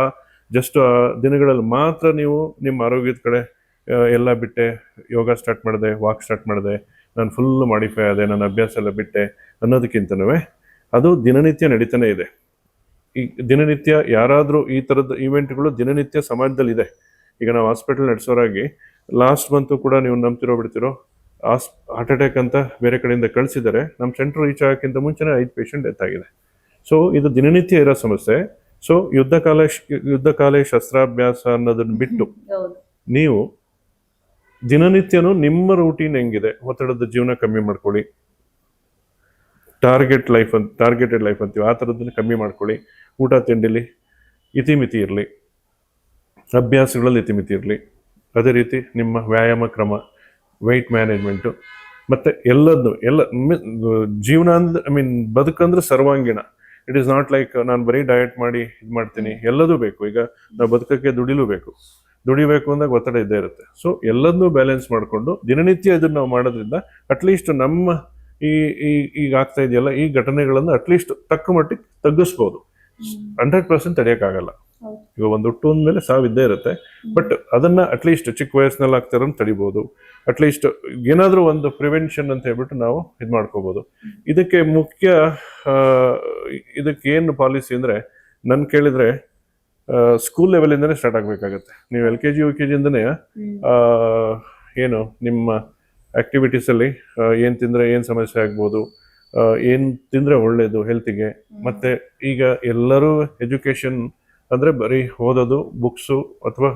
ಜಸ್ಟ್ ಆ ದಿನಗಳಲ್ಲಿ ಮಾತ್ರ ನೀವು ನಿಮ್ಮ ಆರೋಗ್ಯದ ಕಡೆ ಎಲ್ಲ ಬಿಟ್ಟೆ, ಯೋಗ ಸ್ಟಾರ್ಟ್ ಮಾಡಿದೆ ವಾಕ್ ಸ್ಟಾರ್ಟ್ ಮಾಡಿದೆ, ನಾನು ಫುಲ್ ಮಾಡಿಫೈ ಆದೆ, ನನ್ನ ಅಭ್ಯಾಸ ಎಲ್ಲ ಬಿಟ್ಟೆ ಅನ್ನೋದಕ್ಕಿಂತನೂ ಅದು ದಿನನಿತ್ಯ ನಡೀತಾನೆ ಇದೆ. ಈ ದಿನನಿತ್ಯ ಯಾರಾದರೂ ಈ ಥರದ ಈವೆಂಟ್ಗಳು ದಿನನಿತ್ಯ ಸಮಾಜದಲ್ಲಿದೆ. ಈಗ ನಾವು ಹಾಸ್ಪಿಟಲ್ ನಡೆಸೋರಾಗಿ ಲಾಸ್ಟ್ ಮಂತು ಕೂಡ ನೀವು ನಂಬ್ತಿರೋ ಬಿಡ್ತಿರೋ ಆಸ್ ಹಾರ್ಟ್ ಅಟ್ಯಾಕ್ ಅಂತ ಬೇರೆ ಕಡೆಯಿಂದ ಕಳಿಸಿದ್ದಾರೆ. ನಮ್ಮ ಸೆಂಟ್ರ್ ರೀಚ್ ಆಗೋಕ್ಕಿಂತ ಮುಂಚೆನೇ ಐದು ಪೇಷಂಟ್ ಡೆತ್ ಆಗಿದೆ. ಸೊ ಇದು ದಿನನಿತ್ಯ ಇರೋ ಸಮಸ್ಯೆ. ಸೊ ಯುದ್ಧ ಕಾಲ ಯುದ್ಧ ಕಾಲೇ ಶಸ್ತ್ರಾಭ್ಯಾಸ ಅನ್ನೋದನ್ನ ಬಿಟ್ಟು ನೀವು ದಿನನಿತ್ಯನೂ ನಿಮ್ಮ ರೂಟೀನ್ ಹೆಂಗಿದೆ? ಒತ್ತಡದ ಜೀವನ ಕಮ್ಮಿ ಮಾಡ್ಕೊಳ್ಳಿ. ಟಾರ್ಗೆಟ್ ಲೈಫ್ ಅಂತ ಟಾರ್ಗೆಟೆಡ್ ಲೈಫ್ ಅಂತೀವಿ. ಆ ಥರದನ್ನ ಕಮ್ಮಿ ಮಾಡ್ಕೊಳ್ಳಿ. ಊಟ ತಿಂಡಿಲಿ ಇತಿಮಿತಿ ಇರಲಿ. ಅಭ್ಯಾಸಗಳಲ್ಲಿ ಇತಿಮಿತಿ ಇರಲಿ. ಅದೇ ರೀತಿ ನಿಮ್ಮ ವ್ಯಾಯಾಮ ಕ್ರಮ. ವೆಯ್ಟ್ ಮ್ಯಾನೇಜ್ಮೆಂಟು ಮತ್ತು ಎಲ್ಲದನ್ನು ಎಲ್ಲ ಜೀವನ ಅಂದ್ರೆ ಐ ಮೀನ್ ಬದುಕಂದ್ರೆ ಸರ್ವಾಂಗೀಣ. ಇಟ್ ಈಸ್ ನಾಟ್ ಲೈಕ್ ನಾನು ಬರೀ ಡಯಟ್ ಮಾಡಿ ಇದು ಮಾಡ್ತೀನಿ ಎಲ್ಲದೂ ಬೇಕು. ಈಗ ನಾವು ಬದುಕಕ್ಕೆ ದುಡಿಲೂ ಬೇಕು. ದುಡಿಬೇಕು ಅಂದಾಗ ಒತ್ತಡ ಇದ್ದೇ ಇರುತ್ತೆ. ಸೊ ಎಲ್ಲದನ್ನೂ ಬ್ಯಾಲೆನ್ಸ್ ಮಾಡಿಕೊಂಡು ದಿನನಿತ್ಯ ಇದನ್ನು ನಾವು ಮಾಡೋದ್ರಿಂದ ಅಟ್ಲೀಸ್ಟ್ ನಮ್ಮ ಈ ಈ ಈಗ ಆಗ್ತಾ ಇದೆಯಲ್ಲ ಈ ಘಟನೆಗಳನ್ನು ಅಟ್ಲೀಸ್ಟ್ ತಕ್ಕ ಮಟ್ಟಿಗೆ ತಗ್ಗಿಸ್ಬೋದು. Hundred percent ತಡೆಯೋಕ್ಕಾಗಲ್ಲ. ಈಗ ಒಂದು ಹುಟ್ಟು ಅಂದಮೇಲೆ ಸಾವಿದ್ದೇ ಇರುತ್ತೆ. ಬಟ್ ಅದನ್ನ ಅಟ್ಲೀಸ್ಟ್ ಚಿಕ್ಕ ವಯಸ್ಸಿನಲ್ಲಿ ಆಗ್ತಾರ ತಡಿಬೋದು. ಅಟ್ಲೀಸ್ಟ್ ಏನಾದರೂ ಒಂದು ಪ್ರಿವೆನ್ಷನ್ ಅಂತ ಹೇಳ್ಬಿಟ್ಟು ನಾವು ಇದು ಮಾಡ್ಕೋಬಹುದು ಇದಕ್ಕೆ ಮುಖ್ಯ ಇದಕ್ಕೆ ಏನು ಪಾಲಿಸಿ ಅಂದರೆ ನನ್ನ ಕೇಳಿದ್ರೆ ಸ್ಕೂಲ್ ಲೆವೆಲಿಂದನೇ ಸ್ಟಾರ್ಟ್ ಆಗಬೇಕಾಗತ್ತೆ. ನೀವು L K G U K ಜಿಯಿಂದನೇ ಏನು ನಿಮ್ಮ ಆ್ಯಕ್ಟಿವಿಟೀಸಲ್ಲಿ ಏನು ತಿಂದರೆ ಏನು ಸಮಸ್ಯೆ ಆಗ್ಬೋದು ಏನು ತಿಂದರೆ ಒಳ್ಳೆಯದು ಹೆಲ್ತಿಗೆ ಮತ್ತೆ ಈಗ ಎಲ್ಲರೂ ಎಜುಕೇಶನ್ ಅಂದರೆ ಬರೀ ಓದೋದು ಬುಕ್ಸು ಅಥವಾ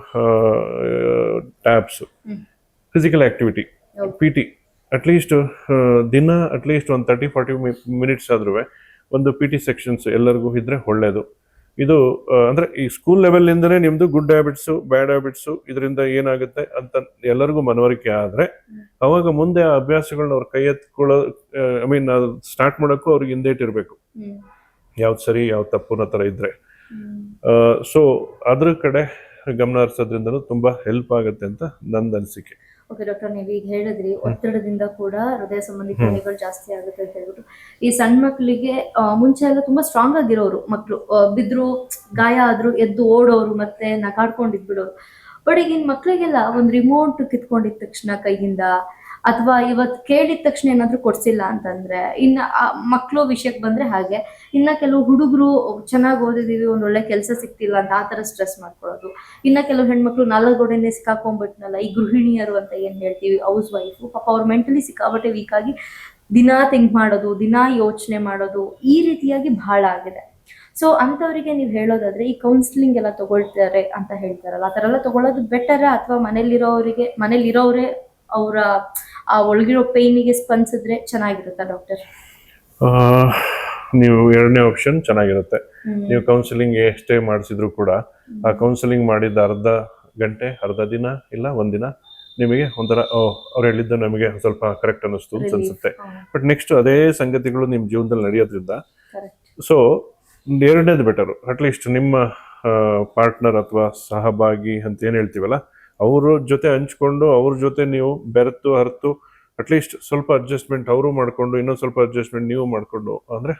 tabs. Physical activity P T at least ದಿನ ಅಟ್ಲೀಸ್ಟ್ ಒಂದು ತರ್ಟಿ ಫಾರ್ಟಿ ಮಿನಿಟ್ಸ್ ಆದ್ರೂ ಒಂದು ಪಿ ಟಿ ಸೆಕ್ಷನ್ಸ್ ಎಲ್ಲರಿಗೂ ಇದ್ರೆ ಒಳ್ಳೆಯದು ಇದು ಅಂದರೆ ಈ ಸ್ಕೂಲ್ ಲೆವೆಲ್ನಿಂದನೇ ನಿಮ್ಮದು ಗುಡ್ ಹ್ಯಾಬಿಟ್ಸು ಬ್ಯಾಡ್ ಹ್ಯಾಬಿಟ್ಸು ಇದರಿಂದ ಏನಾಗುತ್ತೆ ಅಂತ ಎಲ್ಲರಿಗೂ ಮನವರಿಕೆ ಆದರೆ ಅವಾಗ ಮುಂದೆ ಆ ಅಭ್ಯಾಸಗಳನ್ನ ಅವ್ರು ಕೈ ಎತ್ಕೊಳ್ಳೋ ಐ ಮೀನ್ ಸ್ಟಾರ್ಟ್ ಮಾಡೋಕ್ಕೂ ಅವ್ರಿಗೆ ಹಿಂದೇಟಿರಬೇಕು ಯಾವ್ದು ಸರಿ ಯಾವ್ದು ತಪ್ಪು ಅನ್ನೋ ಥರ ಇದ್ರೆ. ಹ್ಮ್ ಸೊ ಅದ್ರ ಕಡೆ ಗಮನ ಹರಿಸೋದ್ರಿಂದನೂ ತುಂಬಾ ಹೆಲ್ಪ್ ಆಗುತ್ತೆ ಅಂತ ನಂದು ಅನಿಸಿಕೆ. ಓಕೆ ಡಾಕ್ಟರ್ ನೀವು ಈಗ ಹೇಳಿದ್ರಿ ಒತ್ತಡದಿಂದ ಕೂಡ ಹೃದಯ ಸಂಬಂಧಿ ಕಾಯಿಲೆಗಳು ಜಾಸ್ತಿ ಆಗುತ್ತೆ ಅಂತ ಹೇಳ್ಬಿಟ್ಟು. ಈ ಸಣ್ಣ ಮಕ್ಕಳಿಗೆ ಮುಂಚೆ ಎಲ್ಲ ತುಂಬಾ ಸ್ಟ್ರಾಂಗ್ ಆಗಿರೋರು ಮಕ್ಕಳು ಬಿದ್ರು ಗಾಯ ಆದ್ರು ಎದ್ದು ಓಡೋರು ಮತ್ತೆ ನಗಾಡ್ಕೊಂಡು ಬಿಡೋರು ಬಟ್ ಈಗಿನ ಮಕ್ಕಳಿಗೆಲ್ಲ ಒಂದು ರಿಮೋಟ್ ಕಿತ್ಕೊಂಡಿದ ತಕ್ಷಣ ಕೈಯಿಂದ ಅಥವಾ ಇವತ್ತು ಕೇಳಿದ ತಕ್ಷಣ ಏನಾದ್ರೂ ಕೊಡ್ಸಿಲ್ಲ ಅಂತಂದ್ರೆ, ಇನ್ನ ಮಕ್ಕಳು ವಿಷಯಕ್ಕೆ ಬಂದ್ರೆ ಹಾಗೆ. ಇನ್ನ ಕೆಲವು ಹುಡುಗರು ಚೆನ್ನಾಗಿ ಓದಿದೀವಿ, ಒಂದ್ ಒಳ್ಳೆ ಕೆಲಸ ಸಿಕ್ತಿಲ್ಲ ಅಂತ ಆತರ ತರ ಸ್ಟ್ರೆಸ್ ಮಾಡ್ಕೊಳ್ಳೋದು. ಇನ್ನ ಕೆಲವು ಹೆಣ್ಮಕ್ಳು ನಾಲ್ಕು ಗೋಡೆನೆ ಸಿಕ್ಕಾಕೊಂಡ್ಬಿಟ್ನಲ್ಲ ಈ ಗೃಹಿಣಿಯರು ಅಂತ ಏನ್ ಹೇಳ್ತೀವಿ, ಹೌಸ್ ವೈಫ್, ಪಾಪ ಅವ್ರು ಮೆಂಟಲಿ ಸಿಕ್ಕಾಬಟ್ಟೆ ವೀಕ್ ಆಗಿ ದಿನಾ ಥಿಂಕ್ ಮಾಡೋದು, ದಿನಾ ಯೋಚನೆ ಮಾಡೋದು, ಈ ರೀತಿಯಾಗಿ ಬಹಳ ಆಗಿದೆ. ಸೊ ಅಂಥವರಿಗೆ ನೀವು ಹೇಳೋದಾದ್ರೆ, ಈ ಕೌನ್ಸಿಲಿಂಗ್ ಎಲ್ಲ ತಗೊಳ್ತಾರೆ ಅಂತ ಹೇಳ್ತಾರಲ್ಲ, ಆ ಎಲ್ಲ ತಗೊಳ್ಳೋದು ಬೆಟರ ಅಥವಾ ಮನೇಲಿರೋರಿಗೆ, ಮನೇಲಿರೋರೇ ಅವರ ಆ ಒಳಗಿರೋ ಪೈನಿಗೆ ಸ್ಪಂದಿಸಿದ್ರೆ ಚೆನ್ನಾಗಿರುತ್ತಾ ಡಾಕ್ಟರ್ ನೀವು ಎರಡನೇ ಆಪ್ಷನ್ ಚೆನ್ನಾಗಿರುತ್ತೆ. ನೀವು ಕೌನ್ಸಿಲಿಂಗ್ ಎಷ್ಟೇ ಮಾಡಿಸಿದ್ರು ಕೂಡ ಆ ಕೌನ್ಸಿಲಿಂಗ್ ಮಾಡಿದ ಅರ್ಧ ಗಂಟೆ ಅರ್ಧ ದಿನ ಇಲ್ಲ ಒಂದಿನ ನಿಮಗೆ ಒಂಥರ ಅವ್ರು ಹೇಳಿದ್ದು ನಮಗೆ ಸ್ವಲ್ಪ ಕರೆಕ್ಟ್ ಅನ್ನಿಸ್ತು ಅಂತ ಅನ್ಸುತ್ತೆ. ಬಟ್ ನೆಕ್ಸ್ಟ್ ಅದೇ ಸಂಗತಿಗಳು ನಿಮ್ಮ ಜೀವನದಲ್ಲಿ ನಡೆಯೋದ್ರಿಂದ ಸೊ ಎರಡನೇದು ಬೆಟರು ಅಟ್ಲೀಸ್ಟ್ ನಿಮ್ಮ ಪಾರ್ಟ್ನರ್ ಅಥವಾ ಸಹಭಾಗಿ ಅಂತ ಏನು ಹೇಳ್ತೀವಲ್ಲ ಅವ್ರ ಜೊತೆ ಹಂಚ್ಕೊಂಡು, ಅವ್ರ ಜೊತೆ ನೀವು ಬೆರೆತು, ಹರತು ಅಟ್ಲೀಸ್ಟ್ ಸ್ವಲ್ಪ ಅಡ್ಜಸ್ಟ್ಮೆಂಟ್ ಅವರು ಮಾಡಿಕೊಂಡು, ಇನ್ನೊಂದು ಸ್ವಲ್ಪ ಅಡ್ಜಸ್ಟ್ಮೆಂಟ್ ನೀವು ಮಾಡಿಕೊಂಡು ಅಂದರೆ,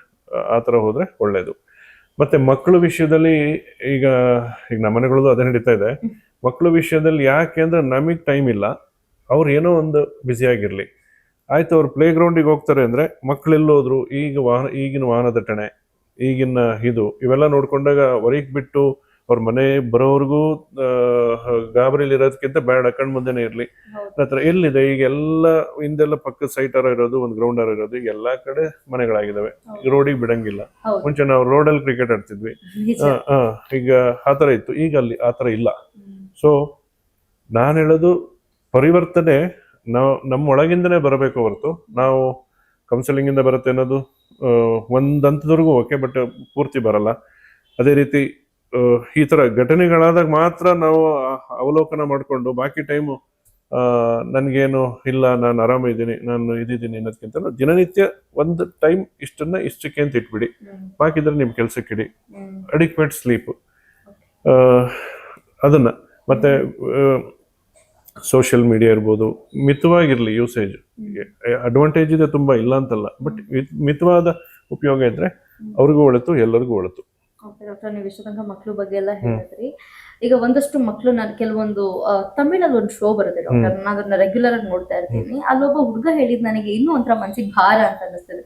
ಆ ಥರ ಹೋದರೆ ಒಳ್ಳೆಯದು ಮತ್ತೆ ಮಕ್ಕಳ ವಿಷಯದಲ್ಲಿ ಈಗ ಈಗ ನಮ್ಮ ಮನೆಗಳದ್ದು ಅದೇ ನಡೀತಾ ಇದೆ. ಮಕ್ಕಳ ವಿಷಯದಲ್ಲಿ ಯಾಕೆ ಅಂದರೆ ನಮಗೆ ಟೈಮ್ ಇಲ್ಲ. ಅವ್ರು ಏನೋ ಒಂದು ಬ್ಯುಸಿ ಆಗಿರ್ಲಿ. ಆಯ್ತು, ಅವ್ರು ಪ್ಲೇ ಗ್ರೌಂಡಿಗೆ ಹೋಗ್ತಾರೆ ಅಂದ್ರೆ ಮಕ್ಳು ಎಲ್ಲೋದ್ರು, ಈಗ ವಾಹನ, ಈಗಿನ ವಾಹನ ದಟ್ಟಣೆ, ಈಗಿನ ಇದು, ಇವೆಲ್ಲ ನೋಡಿಕೊಂಡಾಗ ಹೊರಗೆ ಬಿಟ್ಟು ಅವ್ರ ಮನೆ ಬರೋವರೆಗೂ ಗಾಬರಿಲಿ ಇರೋದಕ್ಕಿಂತ ಬೇಡ ಕಣ್ ಮುಂದೆನೆ ಇರ್ಲಿ. ನಂತರ ಹತ್ರ ಎಲ್ಲಿದೆ ಈಗ ಎಲ್ಲ ಹಿಂದೆಲ್ಲ ಪಕ್ಕದ ಸೈಟ್ ಅರ ಇರೋದು ಒಂದು ಗ್ರೌಂಡ್ ಅರ ಇರೋದು ಎಲ್ಲಾ ಕಡೆ ಮನೆಗಳಾಗಿದ್ದಾವೆ. ರೋಡಿಗೆ ಬಿಡಂಗಿಲ್ಲ. ಮುಂಚೆ ನಾವು ರೋಡಲ್ಲಿ ಕ್ರಿಕೆಟ್ ಆಡ್ತಿದ್ವಿ. ಈಗ ಆತರ ಇತ್ತು. ಈಗ ಅಲ್ಲಿ ಆತರ ಇಲ್ಲ. ಸೊ ನಾನು ಹೇಳೋದು ಪರಿವರ್ತನೆ ನಾವು ನಮ್ಮೊಳಗಿಂದನೇ ಬರಬೇಕು ಹೊರತು. ನಾವು ಕೌನ್ಸಿಲಿಂಗಿಂದ ಬರುತ್ತೆ ಅನ್ನೋದು ಒಂದು ಹಂತದವರೆಗೂ ಓಕೆ ಬಟ್ ಪೂರ್ತಿ ಬರಲ್ಲ. ಅದೇ ರೀತಿ ಈ ತರ ಘಟನೆಗಳಾದಾಗ ಮಾತ್ರ ನಾವು ಅವಲೋಕನ ಮಾಡಿಕೊಂಡು ಬಾಕಿ ಟೈಮು ನನಗೇನು ಇಲ್ಲ ನಾನು ಆರಾಮ ಇದ್ದೀನಿ ನಾನು ಇದ್ದೀನಿ ಅನ್ನೋದಕ್ಕಿಂತ ದಿನನಿತ್ಯ ಒಂದು ಟೈಮ್ ಇಷ್ಟನ್ನ ಇಷ್ಟಕ್ಕೆ ಅಂತ ಇಟ್ಬಿಡಿ. ಬಾಕಿದ್ರೆ ನಿಮ್ಮ ಕೆಲ್ಸಕ್ಕೆ ಇಡಿ. ಅಡಿಕ್ವೇಟ್ ಸ್ಲೀಪ್ ಅದನ್ನ. ಮತ್ತೆ ಸೋಷಿಯಲ್ ಮೀಡಿಯಾ ಇರ್ಬೋದು ಮಿತವಾಗಿರಲಿ ಯೂಸೇಜ್ ಅಡ್ವಾಂಟೇಜ್ ಇದೆ ತುಂಬಾ ಇಲ್ಲ ಅಂತಲ್ಲ. ಬಟ್ ಮಿತವಾದ ಉಪಯೋಗ ಇದ್ರೆ ಅವ್ರಿಗೂ ಒಳಿತು ಎಲ್ಲರಿಗೂ ಒಳಿತು. ಡಾಕ್ಟರ್ ನೀವು ಇಷ್ಟು ತನಕ ಮಕ್ಳ ಬಗ್ಗೆ ಎಲ್ಲ ಹೇಳಿದ್ರಿ. ಈಗ ಒಂದಷ್ಟು ಮಕ್ಕಳು ನಾನು ಕೆಲವೊಂದು ತಮಿಳಲ್ಲಿ ಒಂದು ಶೋ ಬರುತ್ತೆ ಡಾಕ್ಟರ್ ನಾನು ಅದನ್ನ ರೆಗ್ಯುಲರ್ ಆಗಿ ನೋಡ್ತಾ ಇರ್ತೀನಿ. ಅಲ್ಲೊಬ್ಬ ಹುಡುಗ ಹೇಳಿದ್ ನನಗೆ ಇನ್ನೂ ಒಂಥರ ಮನ್ಸಿಗೆ ಭಾರ ಅಂತ ಅನಿಸ್ತದೆ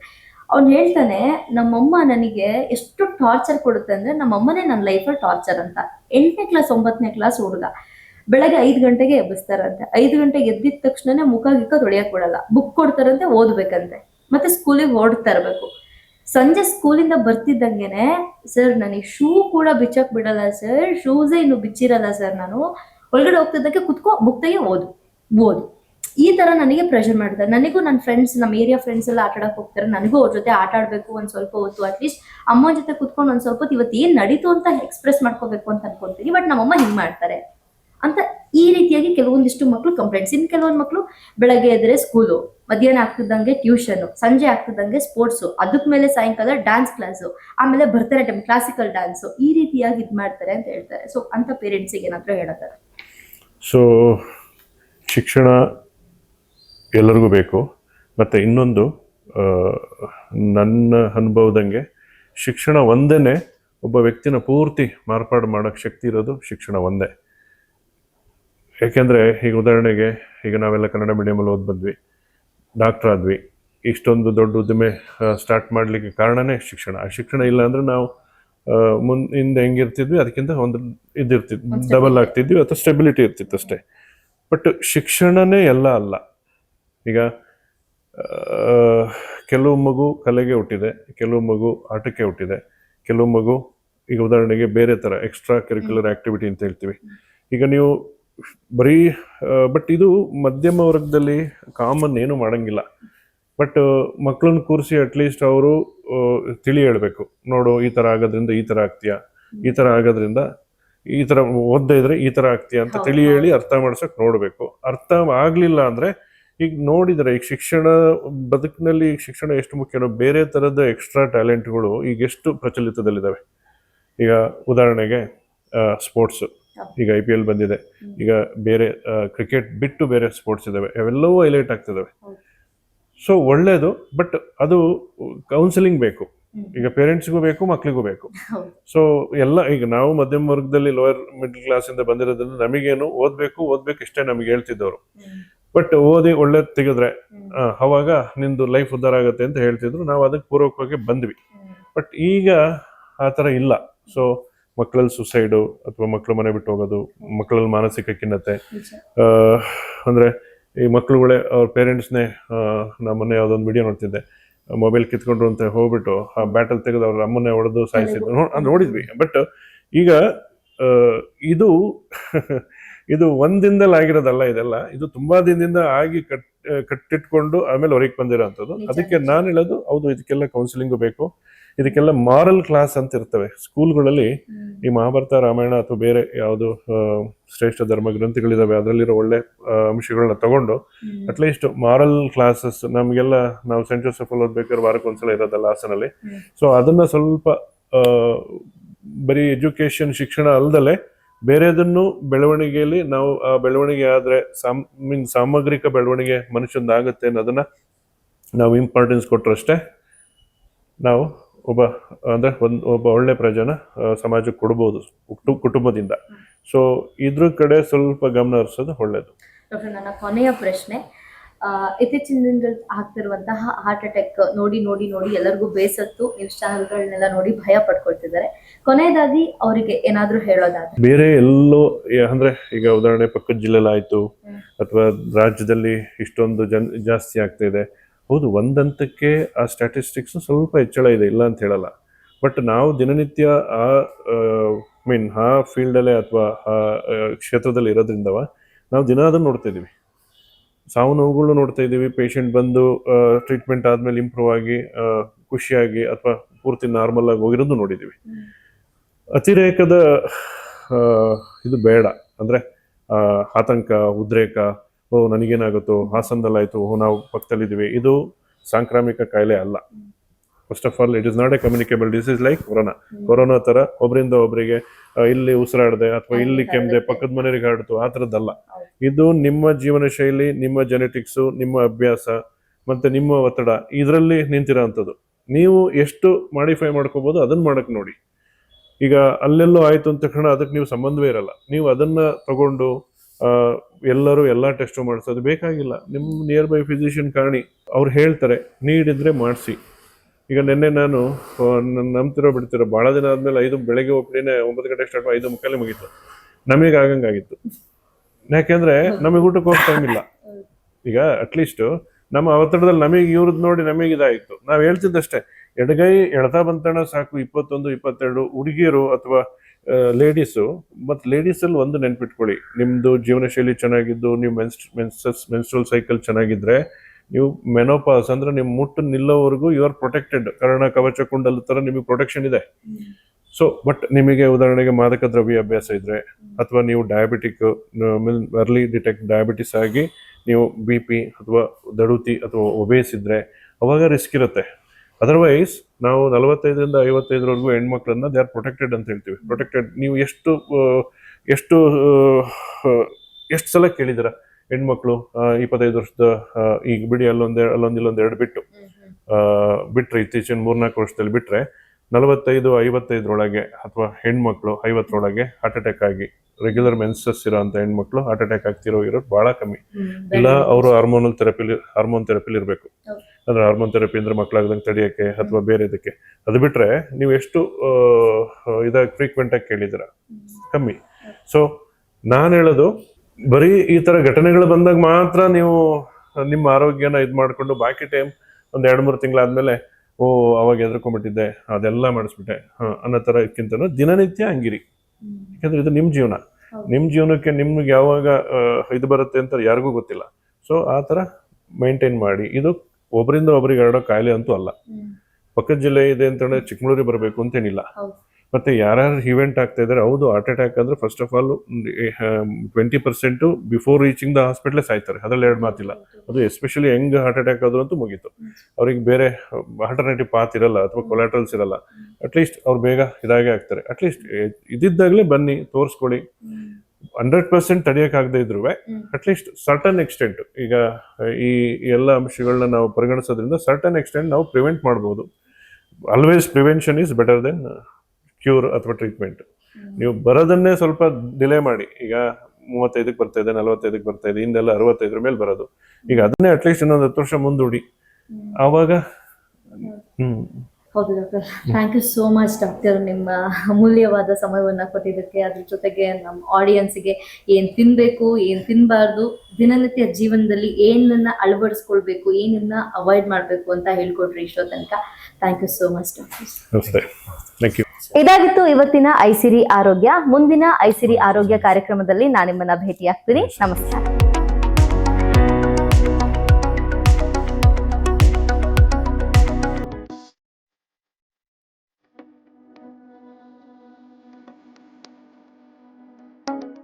ಅವ್ನು ಹೇಳ್ತಾನೆ ನಮ್ಮಮ್ಮ ನನಗೆ ಎಷ್ಟು ಟಾರ್ಚರ್ ಕೊಡುತ್ತೆ ಅಂದ್ರೆ ನಮ್ಮಮ್ಮನೇ ನನ್ನ ಲೈಫಲ್ಲಿ ಟಾರ್ಚರ್ ಅಂತ. ಎಂಟನೇ ಕ್ಲಾಸ್ ಒಂಬತ್ತನೇ ಕ್ಲಾಸ್ ಹುಡುಗ. ಬೆಳಗ್ಗೆ ಐದು ಗಂಟೆಗೆ ಎಬ್ಬಿಸ್ತಾರಂತೆ. ಐದು ಗಂಟೆಗೆ ಎದ್ದಿದ ತಕ್ಷಣನೇ ಮುಖ ಗಿಕ್ಕ ತೊಳೆಯಕ್ ಕೊಡಲ್ಲ. ಬುಕ್ ಕೊಡ್ತಾರಂತೆ ಓದ್ಬೇಕಂತೆ. ಮತ್ತೆ ಸ್ಕೂಲಿಗೆ ಓಡ್ತಾ ಇರ್ಬೇಕು. ಸಂಜೆ ಸ್ಕೂಲಿಂದ ಬರ್ತಿದ್ದಂಗೆನೆ ಸರ್ ನನಗೆ ಶೂ ಕೂಡ ಬಿಚ್ಚಕ್ ಬಿಡಲ್ಲ ಸರ್, ಶೂಸೇ ಇನ್ನು ಬಿಚ್ಚಿರಲ್ಲ ಸರ್ ನಾನು. ಒಳಗಡೆ ಹೋಗ್ತಿದ್ದಕ್ಕೆ ಕುತ್ಕೋ ಬುಕ್ ಓದು ಓದು. ಈ ತರ ನನಗೆ ಪ್ರೆಷರ್ ಮಾಡ್ತಾರೆ ನನಗೂ ನನ್ನ ಫ್ರೆಂಡ್ಸ್ ನಮ್ಮ ಏರಿಯಾ ಫ್ರೆಂಡ್ಸ್ ಎಲ್ಲ ಆಟ ಆಡಕ್ ಹೋಗ್ತಾರೆ. ನನಗೂ ಅವ್ರ ಜೊತೆ ಆಟ ಆಡ್ಬೇಕು ಒಂದ್ ಸ್ವಲ್ಪ ಹೊತ್ತು ಅಟ್ಲೀಸ್ಟ್ ಅಮ್ಮ ಜೊತೆ ಕುತ್ಕೊಂಡು ಒಂದ್ ಸ್ವಲ್ಪ ಇವತ್ತು ಏನ್ ನಡೀತು ಅಂತ ಎಕ್ಸ್ಪ್ರೆಸ್ ಮಾಡ್ಕೋಬೇಕು ಅಂತ ಅನ್ಕೊಂತೀನಿ. ಬಟ್ ನಮ್ಮಮ್ಮ ಹಿಂಗ್ ಮಾಡ್ತಾರೆ. ಅಂತ ಈ ರೀತಿಯಾಗಿ ಕೆಲವೊಂದಿಷ್ಟು ಮಕ್ಕಳು ಕಂಪ್ಲೇಂಟ್ಸ್ ಇನ್ ಕೆಲವೊಂದು ಮಕ್ಕಳು ಬೆಳಗ್ಗೆ ಎದ್ರೆ ಸ್ಕೂಲು ಮಧ್ಯಾಹ್ನ ಆಗ್ತಿದ್ದಂಗೆ ಟ್ಯೂಷನ್ ಸಂಜೆ ಆಗ್ತಿದ್ದಂಗೆ ಸ್ಪೋರ್ಟ್ಸು ಅದಕ್ಕೆ ಮೇಲೆ ಸಾಯಂಕಾಲ ಡ್ಯಾನ್ಸ್ ಕ್ಲಾಸು ಆಮೇಲೆ ಭರತನಾಟ್ಯಂ ಕ್ಲಾಸಿಕಲ್ ಡ್ಯಾನ್ಸು ಈ ರೀತಿಯಾಗಿ ಇದು ಮಾಡ್ತಾರೆ ಅಂತ ಹೇಳ್ತಾರೆ. ಸೊ ಅಂತ ಪೇರೆಂಟ್ಸಿಗೆ ಏನಾದ್ರೂ ಹೇಳ್ತಾರೆ ಸೊ ಶಿಕ್ಷಣ ಎಲ್ಲರಿಗೂ ಬೇಕು. ಮತ್ತು ಇನ್ನೊಂದು ನನ್ನ ಅನುಭವದಂಗೆ ಶಿಕ್ಷಣ ಒಂದೇ ಒಬ್ಬ ವ್ಯಕ್ತಿನ ಪೂರ್ತಿ ಮಾರ್ಪಾಡು ಮಾಡೋಕ್ಕೆ ಶಕ್ತಿ ಇರೋದು ಶಿಕ್ಷಣ ಒಂದೇ. ಏಕೆಂದರೆ ಈಗ ಉದಾಹರಣೆಗೆ, ಈಗ ನಾವೆಲ್ಲ ಕನ್ನಡ ಮೀಡಿಯಮಲ್ಲಿ ಓದ್ ಬಂದ್ವಿ. ಡಾಕ್ಟರ್ ಆದ್ವಿ. ಇಷ್ಟೊಂದು ದೊಡ್ಡ ಉದ್ದಿಮೆ ಸ್ಟಾರ್ಟ್ ಮಾಡಲಿಕ್ಕೆ ಕಾರಣನೇ ಶಿಕ್ಷಣ. ಆ ಶಿಕ್ಷಣ ಇಲ್ಲ ಅಂದರೆ ನಾವು ಮುಂದೆ ಮುನ್ ಹಿಂದೆ ಹೆಂಗಿರ್ತಿದ್ವಿ ಅದಕ್ಕಿಂತ ಒಂದು ಇದಿರ್ತಿದ್ವಿ ಡಬಲ್ ಆಗ್ತಿದ್ವಿ ಅಥವಾ ಸ್ಟೆಬಿಲಿಟಿ ಇರ್ತಿತ್ತು ಅಷ್ಟೇ. ಬಟ್ ಶಿಕ್ಷಣನೇ ಎಲ್ಲ ಅಲ್ಲ. ಈಗ ಕೆಲವು ಮಗು ಕಲೆಗೆ ಹುಟ್ಟಿದೆ ಕೆಲವು ಮಗು ಆಟಕ್ಕೆ ಹುಟ್ಟಿದೆ ಕೆಲವು ಮಗು ಈಗ ಉದಾಹರಣೆಗೆ ಬೇರೆ ಥರ ಎಕ್ಸ್ಟ್ರಾ ಕರಿಕ್ಯುಲರ್ ಆ್ಯಕ್ಟಿವಿಟಿ ಅಂತ ಹೇಳ್ತೀವಿ. ಈಗ ನೀವು ಬರೀ ಬಟ್ ಇದು ಮಧ್ಯಮ ವರ್ಗದಲ್ಲಿ ಕಾಮನ್ ಏನು ಮಾಡಂಗಿಲ್ಲ. ಬಟ್ ಮಕ್ಕಳನ್ನ ಕೂರಿಸಿ ಅಟ್ಲೀಸ್ಟ್ ಅವರು ತಿಳಿ ಹೇಳ್ಬೇಕು. ನೋಡು ಈ ಥರ ಆಗೋದ್ರಿಂದ ಈ ಥರ ಆಗ್ತೀಯ? ಈ ಥರ ಆಗೋದ್ರಿಂದ ಈ ಥರ ಓದ್ದೇ ಇದ್ರೆ ಈ ಥರ ಆಗ್ತೀಯ ಅಂತ ತಿಳಿ ಹೇಳಿ ಅರ್ಥ ಮಾಡ್ಸೋಕೆ ನೋಡಬೇಕು. ಅರ್ಥ ಆಗಲಿಲ್ಲ ಅಂದ್ರೆ ಈಗ ನೋಡಿದರೆ ಈಗ ಶಿಕ್ಷಣ ಬದುಕಿನಲ್ಲಿ ಶಿಕ್ಷಣ ಎಷ್ಟು ಮುಖ್ಯನೋ ಬೇರೆ ತರದ ಎಕ್ಸ್ಟ್ರಾ ಟ್ಯಾಲೆಂಟ್ಗಳು ಈಗ ಎಷ್ಟು ಪ್ರಚಲಿತದಲ್ಲಿದ್ದಾವೆ ಈಗ ಉದಾಹರಣೆಗೆ ಸ್ಪೋರ್ಟ್ಸ್ ಈಗ ಐ ಪಿ ಎಲ್ ಬಂದಿದೆ. ಈಗ ಬೇರೆ ಕ್ರಿಕೆಟ್ ಬಿಟ್ಟು ಬೇರೆ ಸ್ಪೋರ್ಟ್ಸ್ ಇದಾವೆ. ಅವೆಲ್ಲವೂ ಹೈಲೈಟ್ ಆಗ್ತಿದ್ದಾವೆ. ಸೊ ಒಳ್ಳೇದು ಬಟ್ ಅದು ಕೌನ್ಸಿಲಿಂಗ್ ಬೇಕು. ಈಗ ಪೇರೆಂಟ್ಸ್ಗೂ ಬೇಕು ಮಕ್ಳಿಗೂ ಬೇಕು. ಸೊ ಎಲ್ಲ ಈಗ ನಾವು ಮಧ್ಯಮ ವರ್ಗದಲ್ಲಿ ಲೋಯರ್ ಮಿಡ್ಲ್ ಕ್ಲಾಸ್ ಇಂದ ಬಂದಿರೋದ್ರಿಂದ ನಮಗೇನು ಓದ್ಬೇಕು ಓದ್ಬೇಕು ಇಷ್ಟೇ ನಮಗೆ ಹೇಳ್ತಿದ್ದವರು. ಬಟ್ ಓದಿ ಒಳ್ಳೆ ತೆಗೆದ್ರೆ. ಅವಾಗ ನಿಂದು ಲೈಫ್ ಉದ್ಧಾರ ಆಗುತ್ತೆ ಅಂತ ಹೇಳ್ತಿದ್ರು. ನಾವು ಅದಕ್ಕೆ ಪೂರ್ವಕವಾಗಿ ಬಂದ್ವಿ. ಬಟ್ ಈಗ ಆ ಥರ ಇಲ್ಲ. ಸೊ ಮಕ್ಕಳಲ್ಲಿ ಸುಸೈಡು ಅಥವಾ ಮಕ್ಕಳು ಮನೆ ಬಿಟ್ಟು ಹೋಗೋದು ಮಕ್ಕಳಲ್ಲಿ ಮಾನಸಿಕ ಖಿನ್ನತೆ ಅಂದರೆ ಈ ಮಕ್ಕಳುಗಳೇ ಅವ್ರ ಪೇರೆಂಟ್ಸ್ನೇ ನಮ್ಮ ಮೊನ್ನೆ ಯಾವುದೊಂದು ವಿಡಿಯೋ ನೋಡ್ತಿದ್ದೆ. ಮೊಬೈಲ್ ಕಿತ್ಕೊಂಡ್ರು ಅಂತ ಹೋಗ್ಬಿಟ್ಟು ಆ ಬ್ಯಾಟಲ್ ತೆಗೆದು ಅವ್ರ ಅಮ್ಮನ್ನೇ ಹೊಡೆದು ಸಾಯಿಸಿದ್ರು. ನೋಡಿದ್ವಿ. ಬಟ್ ಈಗ ಇದು ಇದು ಒಂದಿನದಲ್ಲಿ ಆಗಿರೋದಲ್ಲ ಇದೆಲ್ಲ. ಇದು ತುಂಬಾ ದಿನದಿಂದ ಆಗಿ ಕಟ್ ಕಟ್ಟಿಟ್ಕೊಂಡು ಆಮೇಲೆ ಹೊರಗೆ ಬಂದಿರೋ ಅಂಥದ್ದು ಅದಕ್ಕೆ ನಾನು ಹೇಳೋದು ಹೌದು ಇದಕ್ಕೆಲ್ಲ ಕೌನ್ಸಿಲಿಂಗು ಬೇಕು. ಇದಕ್ಕೆಲ್ಲ ಮಾರಲ್ ಕ್ಲಾಸ್ ಅಂತ ಇರ್ತವೆ ಸ್ಕೂಲ್ಗಳಲ್ಲಿ. ಈ ಮಹಾಭಾರತ ರಾಮಾಯಣ ಅಥವಾ ಬೇರೆ ಯಾವುದು ಶ್ರೇಷ್ಠ ಧರ್ಮ ಗ್ರಂಥಗಳಿದಾವೆ ಅದರಲ್ಲಿರೋ ಒಳ್ಳೆ ಅಂಶಗಳನ್ನ ತಗೊಂಡು. ಅಟ್ಲೀಸ್ಟ್ ಮಾರಲ್ ಕ್ಲಾಸಸ್ ನಮಗೆಲ್ಲ ನಾವು ಸೆಂಟ್ ಜೋಸೆಫ್ ಅಲ್ಲಿ ಓದ್ಬೇಕಾದ್ರೆ ವಾರಕ್ಕೊಂದ್ಸಲ ಇರೋದಲ್ಲ ಹಾಸನಲ್ಲಿ ಹ್ಮ್. ಸೊ ಅದನ್ನ ಸ್ವಲ್ಪ ಬರೀ ಎಜುಕೇಶನ್ ಶಿಕ್ಷಣ ಅಲ್ದಲೆ ಬೇರೆದನ್ನು ಬೆಳವಣಿಗೆಯಲ್ಲಿ ನಾವು ಆ ಬೆಳವಣಿಗೆ ಆದ್ರೆ ಸಾಮ್ ಮೀನ್ ಸಾಮಗ್ರಿಕ ಬೆಳವಣಿಗೆ ಮನುಷ್ಯಂದಾಗುತ್ತೆ ಅನ್ನೋದನ್ನ ನಾವು ಇಂಪಾರ್ಟೆನ್ಸ್ ಕೊಟ್ಟರಷ್ಟೇ ನಾವು ಒಬ್ಬ ಅಂದರೆ ಒಂದು ಒಬ್ಬ ಒಳ್ಳೆ ಪ್ರಜನ ಸಮಾಜಕ್ಕೆ ಕೊಡ್ಬೋದು ಕುಟು- ಕುಟುಂಬದಿಂದ. ಸೊ ಇದ್ರ ಕಡೆ ಸ್ವಲ್ಪ ಗಮನ ಹರಿಸೋದು ಒಳ್ಳೇದು. ಡಾಕ್ಟರ್ ನನ್ನ ಕೊನೆಯ ಪ್ರಶ್ನೆ ಇತ್ತೀಚಿನ ದಿನದಲ್ಲಿ ಆಗ್ತಿರುವಂತಹ ಹಾರ್ಟ್ ಅಟ್ಯಾಕ್ ನೋಡಿ ನೋಡಿ ನೋಡಿ ಎಲ್ಲರಿಗೂ ಬೇಸತ್ತು ನ್ಯೂಸ್ ಚಾನೆಲ್ಗಳನ್ನೆಲ್ಲ ನೋಡಿ ಭಯ ಪಡ್ಕೊಳ್ತಿದ್ದಾರೆ. ಕೊನೆಯದಾಗಿ ಅವರಿಗೆ ಏನಾದರೂ ಹೇಳೋದಾದ್ರೆ. ಬೇರೆ ಎಲ್ಲೋ ಅಂದ್ರೆ ಈಗ ಉದಾಹರಣೆ ಪಕ್ಕದ ಆಯ್ತು ಅಥವಾ ರಾಜ್ಯದಲ್ಲಿ ಇಷ್ಟೊಂದು ಜನ ಜಾಸ್ತಿ ಆಗ್ತಾ ಇದೆ ಹೌದು, ಒಂದಂತಕ್ಕೆ ಆ ಸ್ಟ್ಯಾಟಿಸ್ಟಿಕ್ಸ್ ಸ್ವಲ್ಪ ಹೆಚ್ಚಳ ಇದೆ, ಇಲ್ಲ ಅಂತ ಹೇಳಲ್ಲ. ಬಟ್ ನಾವು ದಿನನಿತ್ಯ ಆ ಮೀನ್ ಆ ಫೀಲ್ಡಲ್ಲೇ ಅಥವಾ ಆ ಕ್ಷೇತ್ರದಲ್ಲಿ ಇರೋದ್ರಿಂದ ನಾವು ದಿನ ಅದನ್ನು ನೋಡ್ತಾ ಇದ್ದೀವಿ. ಸಾವು ನೋವುಗಳು ನೋಡ್ತಾ ಇದ್ದೀವಿ. ಪೇಷಂಟ್ ಬಂದು ಟ್ರೀಟ್ಮೆಂಟ್ ಆದಮೇಲೆ ಇಂಪ್ರೂವ್ ಆಗಿ ಖುಷಿಯಾಗಿ ಅಥವಾ ಪೂರ್ತಿ ನಾರ್ಮಲ್ ಆಗಿ ಹೋಗಿರೋದು ನೋಡಿದ್ದೀವಿ. ಅತಿರೇಕದ ಇದು ಬೇಡ. ಅಂದರೆ ಆತಂಕ, ಉದ್ರೇಕ ಓ ನನಗೇನಾಗುತ್ತೋ? ಹಾಸನದಲ್ಲಾಯಿತು ಓ ನಾವು ಪಕ್ಕದಲ್ಲಿದ್ದೀವಿ ಇದು ಸಾಂಕ್ರಾಮಿಕ ಕಾಯಿಲೆ ಅಲ್ಲ. First of all it is not a communicable disease like corona corona ಥರ ಒಬ್ಬರಿಂದ ಒಬ್ಬರಿಗೆ ಇಲ್ಲಿ ಉಸಿರಾಡದೆ ಅಥವಾ ಇಲ್ಲಿ ಕೆಮ್ಮದೆ ಪಕ್ಕದ ಮನೆಯವರಿಗೆ ಹರಡ್ತು ಆ ಥರದ್ದಲ್ಲ. ಇದು ನಿಮ್ಮ ಜೀವನ ಶೈಲಿ ನಿಮ್ಮ ಜೆನೆಟಿಕ್ಸು ನಿಮ್ಮ ಅಭ್ಯಾಸ ಮತ್ತು ನಿಮ್ಮ ಒತ್ತಡ ಇದರಲ್ಲಿ ನಿಂತಿರೋಂಥದ್ದು ನೀವು ಎಷ್ಟು ಮಾಡಿಫೈ ಮಾಡ್ಕೋಬೋದು ಅದನ್ನು ಮಾಡಕ್ಕೆ ನೋಡಿ. ಈಗ ಅಲ್ಲೆಲ್ಲೋ ಆಯಿತು ಅಂತ ತಕ್ಷಣ ಅದಕ್ಕೆ ನೀವು ಸಂಬಂಧವೇ ಇರಲ್ಲ. ನೀವು ಅದನ್ನು ತಗೊಂಡು ಎಲ್ಲರೂ ಎಲ್ಲ ಟೆಸ್ಟು ಮಾಡಿಸೋದು ಬೇಕಾಗಿಲ್ಲ. ನಿಮ್ಮ ನಿಯರ್ ಬೈ ಫಿಸಿಷಿಯನ್ ಕಾಣಿ, ಅವ್ರು ಹೇಳ್ತಾರೆ, ನೀಡಿದರೆ ಮಾಡಿಸಿ. ಈಗ ನಿನ್ನೆ ನಾನು ನನ್ನ ನಂಬ್ತಿರೋ ಬಿಡ್ತಿರೋ ಭಾಳ ದಿನ ಆದಮೇಲೆ ಐದು ಬೆಳಗ್ಗೆ ಒಬ್ಬನೇ ಒಂಬತ್ತು ಗಂಟೆ ಸ್ಟಾರ್ಟ್ ಐದು ಮುಕ್ಕಾಲೆ ಮುಗೀತು. ನಮಗೆ ಆಗಂಗಾಗಿತ್ತು. ಯಾಕೆಂದ್ರೆ ನಮಗೆ ಊಟಕ್ಕೆ ಟೈಮ್ ಇಲ್ಲ. ಈಗ ಅಟ್ಲೀಸ್ಟು ನಮ್ಮ ಅವತರದಲ್ಲಿ ನಮಗೆ ಇವ್ರದ್ದು ನೋಡಿ ನಮಗೆ ಇದಾಯಿತು. ನಾವು ಹೇಳ್ತಿದ್ದಷ್ಟೇ, ಎಡಗೈ ಎಳ್ತಾ ಬಂತಣ ಸಾಕು, ಇಪ್ಪತ್ತೊಂದು, ಇಪ್ಪತ್ತೆರಡು ಹುಡುಗಿಯರು ಅಥವಾ ಲೇಡೀಸು ಮತ್ತು ಲೇಡೀಸಲ್ಲಿ ಒಂದು ನೆನ್ಪಿಟ್ಕೊಳ್ಳಿ. ನಿಮ್ಮದು ಜೀವನ ಶೈಲಿ ಚೆನ್ನಾಗಿದ್ದು ನೀವು ಮೆನ್ಸ್ ಮೆನ್ಸಸ್ ಮೆನ್ಸ್ಟ್ರಲ್ ಸೈಕಲ್ ಚೆನ್ನಾಗಿದ್ರೆ ನೀವು ಮೆನೋಪಾಸ್ ಅಂದರೆ ನಿಮ್ಮ ಮುಟ್ಟು ನಿಲ್ಲೋವರೆಗೂ ಯು ಆರ್ ಪ್ರೊಟೆಕ್ಟೆಡ್ ಕರ್ಣ ಕವಚ ಕುಂಡಲ ಥರ ನಿಮಗೆ ಪ್ರೊಟೆಕ್ಷನ್ ಇದೆ. ಸೊ ಬಟ್ ನಿಮಗೆ ಉದಾಹರಣೆಗೆ ಮಾದಕ ದ್ರವ್ಯ ಅಭ್ಯಾಸ ಇದ್ದರೆ ಅಥವಾ ನೀವು ಡಯಾಬಿಟಿಕ್ ಅರ್ಲಿ ಡಿಟೆಕ್ಟ್ ಡಯಾಬಿಟಿಸ್ ಆಗಿ ನೀವು ಬಿ ಪಿ ಅಥವಾ ದಡುತಿ ಅಥವಾ ಒಬೇಸ್ ಇದ್ದರೆ ಅವಾಗ ರಿಸ್ಕ್ ಇರುತ್ತೆ. ಅದರ್ವೈಸ್ ನಾವು ನಲವತ್ತೈದರಿಂದ ಐವತ್ತೈದರವರೆಗೂ ಹೆಣ್ಮಕ್ಳನ್ನ ದೇ ಆರ್ ಪ್ರೊಟೆಕ್ಟೆಡ್ ಅಂತ ಹೇಳ್ತೀವಿ. ಪ್ರೊಟೆಕ್ಟೆಡ್ ನೀವು ಎಷ್ಟು ಎಷ್ಟು ಎಷ್ಟು ಸಲ ಕೇಳಿದಿರ ಹೆಣ್ಮಕ್ಳು ಇಪ್ಪತ್ತೈದು ವರ್ಷದ ಈಗ ಬಿಡಿ ಅಲ್ಲೊಂದು ಅಲ್ಲೊಂದು ಇಲ್ಲೊಂದು ಎರಡು ಬಿಟ್ಟು. ಬಿಟ್ರೆ ಇತ್ತೀಚಿನ ಮೂರ್ನಾಲ್ಕು ವರ್ಷದಲ್ಲಿ ಬಿಟ್ರೆ ನಲವತ್ತೈದು, ಐವತ್ತೈದರೊಳಗೆ ಅಥವಾ ಹೆಣ್ಮಕ್ಳು ಐವತ್ತರೊಳಗೆ ಹಾರ್ಟ್ ಅಟ್ಯಾಕ್ ಆಗಿ ರೆಗ್ಯುಲರ್ ಮೆನ್ಸಸ್ ಇರೋ ಅಂತ ಹೆಣ್ಮಕ್ಳು ಹಾರ್ಟ್ ಅಟ್ಯಾಕ್ ಆಗ್ತಿರೋ ಇರೋದು ಬಹಳ ಕಮ್ಮಿ. ಇಲ್ಲ ಅವರು ಹಾರ್ಮೋನಲ್ ಥೆರಪಿಲಿ ಹಾರ್ಮೋನ್ ಥೆರಪಿಲಿ ಇರಬೇಕು. ಅಂದ್ರೆ ಹಾರ್ಮೋನ್ ಥೆರಪಿ ಅಂದ್ರೆ ಮಕ್ಕಳಾಗ್ದಂಗೆ ತಡೆಯೋಕ್ಕೆ ಅಥವಾ ಬೇರೆ ಇದಕ್ಕೆ. ಅದು ಬಿಟ್ರೆ ನೀವು ಎಷ್ಟು ಇದಾಗ ಫ್ರೀಕ್ವೆಂಟ್ ಆಗಿ ಕೇಳಿದಿರ ಕಮ್ಮಿ. ಸೊ ನಾನು ಹೇಳೋದು ಬರೀ ಈ ತರ ಘಟನೆಗಳು ಬಂದಾಗ ಮಾತ್ರ ನೀವು ನಿಮ್ಮ ಆರೋಗ್ಯನ ಇದು ಮಾಡ್ಕೊಂಡು ಬಾಕಿ ಟೈಮ್ ಒಂದು ಎರಡು ಮೂರು ತಿಂಗಳಾದ್ಮೇಲೆ ಓ ಅವಾಗ ಎದ್ರಕೊಂಡ್ಬಿಟ್ಟಿದ್ದೆ ಅದೆಲ್ಲ ಮಾಡಿಸ್ಬಿಟ್ಟೆ. ಹಾಂ ಅನ್ನೋ ಇದಕ್ಕಿಂತ ದಿನನಿತ್ಯ ಹಂಗಿರಿ. ಯಾಕಂದ್ರೆ ಇದು ನಿಮ್ಮ ಜೀವನ. ನಿಮ್ಮ ನಿಮ್ ಜೀವನಕ್ಕೆ ನಿಮ್ಗೆ ಯಾವಾಗ ಇದು ಬರುತ್ತೆ ಅಂತ ಯಾರಿಗೂ ಗೊತ್ತಿಲ್ಲ. ಸೊ ಆ ತರ ಮೈಂಟೈನ್ ಮಾಡಿ. ಇದು ಒಬ್ಬರಿಂದ ಒಬ್ರಿಗೆ ಹರಡೋ ಕಾಯಿಲೆ ಅಂತೂ ಅಲ್ಲ. ಪಕ್ಕದ ಜಿಲ್ಲೆ ಇದೆ ಅಂತ ಹೇಳಿದ್ರೆ ಚಿಕ್ಕಮಗಳೂರಿಗೆ ಬರಬೇಕು ಅಂತೇನಿಲ್ಲ. ಮತ್ತೆ ಯಾರ್ಯಾರು ಇವೆಂಟ್ ಆಗ್ತಾ ಇದ್ದಾರೆ ಹೌದು ಹಾರ್ಟ್ ಅಟ್ಯಾಕ್ ಅಂದ್ರೆ first of all twenty percent before reaching the ಹಾಸ್ಪಿಟ್ಲೇ ಸಾಯ್ತಾರೆ. ಅದ್ರಲ್ಲಿ ಎರಡು ಮಾತಿಲ್ಲ. ಅದು ಎಸ್ಪೆಷಲಿ ಹೆಂಗ್ ಹಾರ್ಟ್ ಅಟ್ಯಾಕ್ ಆದ್ರೂ ಅಂತೂ ಮುಗೀತು. ಅವ್ರಿಗೆ ಬೇರೆ ಆಲ್ಟರ್ನೇಟಿವ್ ಪಾತ್ ಇರಲ್ಲ ಅಥವಾ ಕೊಲಾಟ್ರಲ್ಸ್ ಇರಲ್ಲ. ಅಟ್ಲೀಸ್ಟ್ ಅವ್ರು ಬೇಗ ಇದಾಗೆ ಆಗ್ತಾರೆ. ಅಟ್ಲೀಸ್ಟ್ ಇದ್ದಿದ್ದಾಗಲೇ ಬನ್ನಿ, ತೋರಿಸ್ಕೊಳ್ಳಿ. ಹಂಡ್ರೆಡ್ ಪರ್ಸೆಂಟ್ ತಡೆಯೋಕ್ಕಾಗದೇ ಇದ್ರು ಅಟ್ಲೀಸ್ಟ್ ಸರ್ಟನ್ ಎಕ್ಸ್ಟೆಂಟ್ ಈಗ, ಈ ಎಲ್ಲ ಅಂಶಗಳನ್ನ ನಾವು ಪರಿಗಣಿಸೋದ್ರಿಂದ ಸರ್ಟನ್ ಎಕ್ಸ್ಟೆಂಟ್ ನಾವು ಪ್ರಿವೆಂಟ್ ಮಾಡ್ಬೋದು. Always prevention is better then cure ಅಥವಾ ಟ್ರೀಟ್ಮೆಂಟ್ ನೀವು ಬರೋದನ್ನೇ ಸ್ವಲ್ಪ ಡಿಲೇ ಮಾಡಿ. ಈಗ ಮೂವತ್ತೈದಕ್ಕೆ ಬರ್ತಾ ಇದೆ ನಲವತ್ತೈದಕ್ಕೆ ಬರ್ತಾ ಇದೆ ಹಿಂದೆಲ್ಲ ಅರವತ್ತೈದರ ಮೇಲೆ ಬರೋದು. ಈಗ ಅದನ್ನೇ ಅಟ್ಲೀಸ್ಟ್ ಇನ್ನೊಂದು ಹತ್ತು ವರ್ಷ ಮುಂದೂಡಿ. ಆವಾಗ ಹ್ಮ್. ಹೌದು doctor. Thank you so much doctor. ನಿಮ್ಮ ಅಮೂಲ್ಯವಾದ ಸಮಯವನ್ನ ಕೊಟ್ಟಿದ್ದಕ್ಕೆ ಅದ್ರ ಜೊತೆಗೆ ನಮ್ಮ ಆಡಿಯನ್ಸ್ಗೆ ಏನು ತಿನ್ಬೇಕು ಏನು ತಿನ್ನಬಾರ್ದು ದಿನನಿತ್ಯ ಜೀವನದಲ್ಲಿ ಏನನ್ನ ಅಳವಡಿಸ್ಕೊಳ್ಬೇಕು ಏನನ್ನ ಅವಾಯ್ಡ್ ಮಾಡಬೇಕು ಅಂತ ಹೇಳ್ಕೊಟ್ರಿ ಇಷ್ಟೋ ತನಕ. Thank you so much doctor ನಮಸ್ತೆ. ಥ್ಯಾಂಕ್ ಯು ಇದಾಗಿತ್ತು ಇವತ್ತಿನ ಐಸಿರಿ ಆರೋಗ್ಯ. ಮುಂದಿನ ಐಸಿರಿ ಆರೋಗ್ಯ ಕಾರ್ಯಕ್ರಮದಲ್ಲಿ ನಾನು ನಿಮ್ಮನ್ನ ಭೇಟಿಯಾಗ್ತೀನಿ. ನಮಸ್ಕಾರ.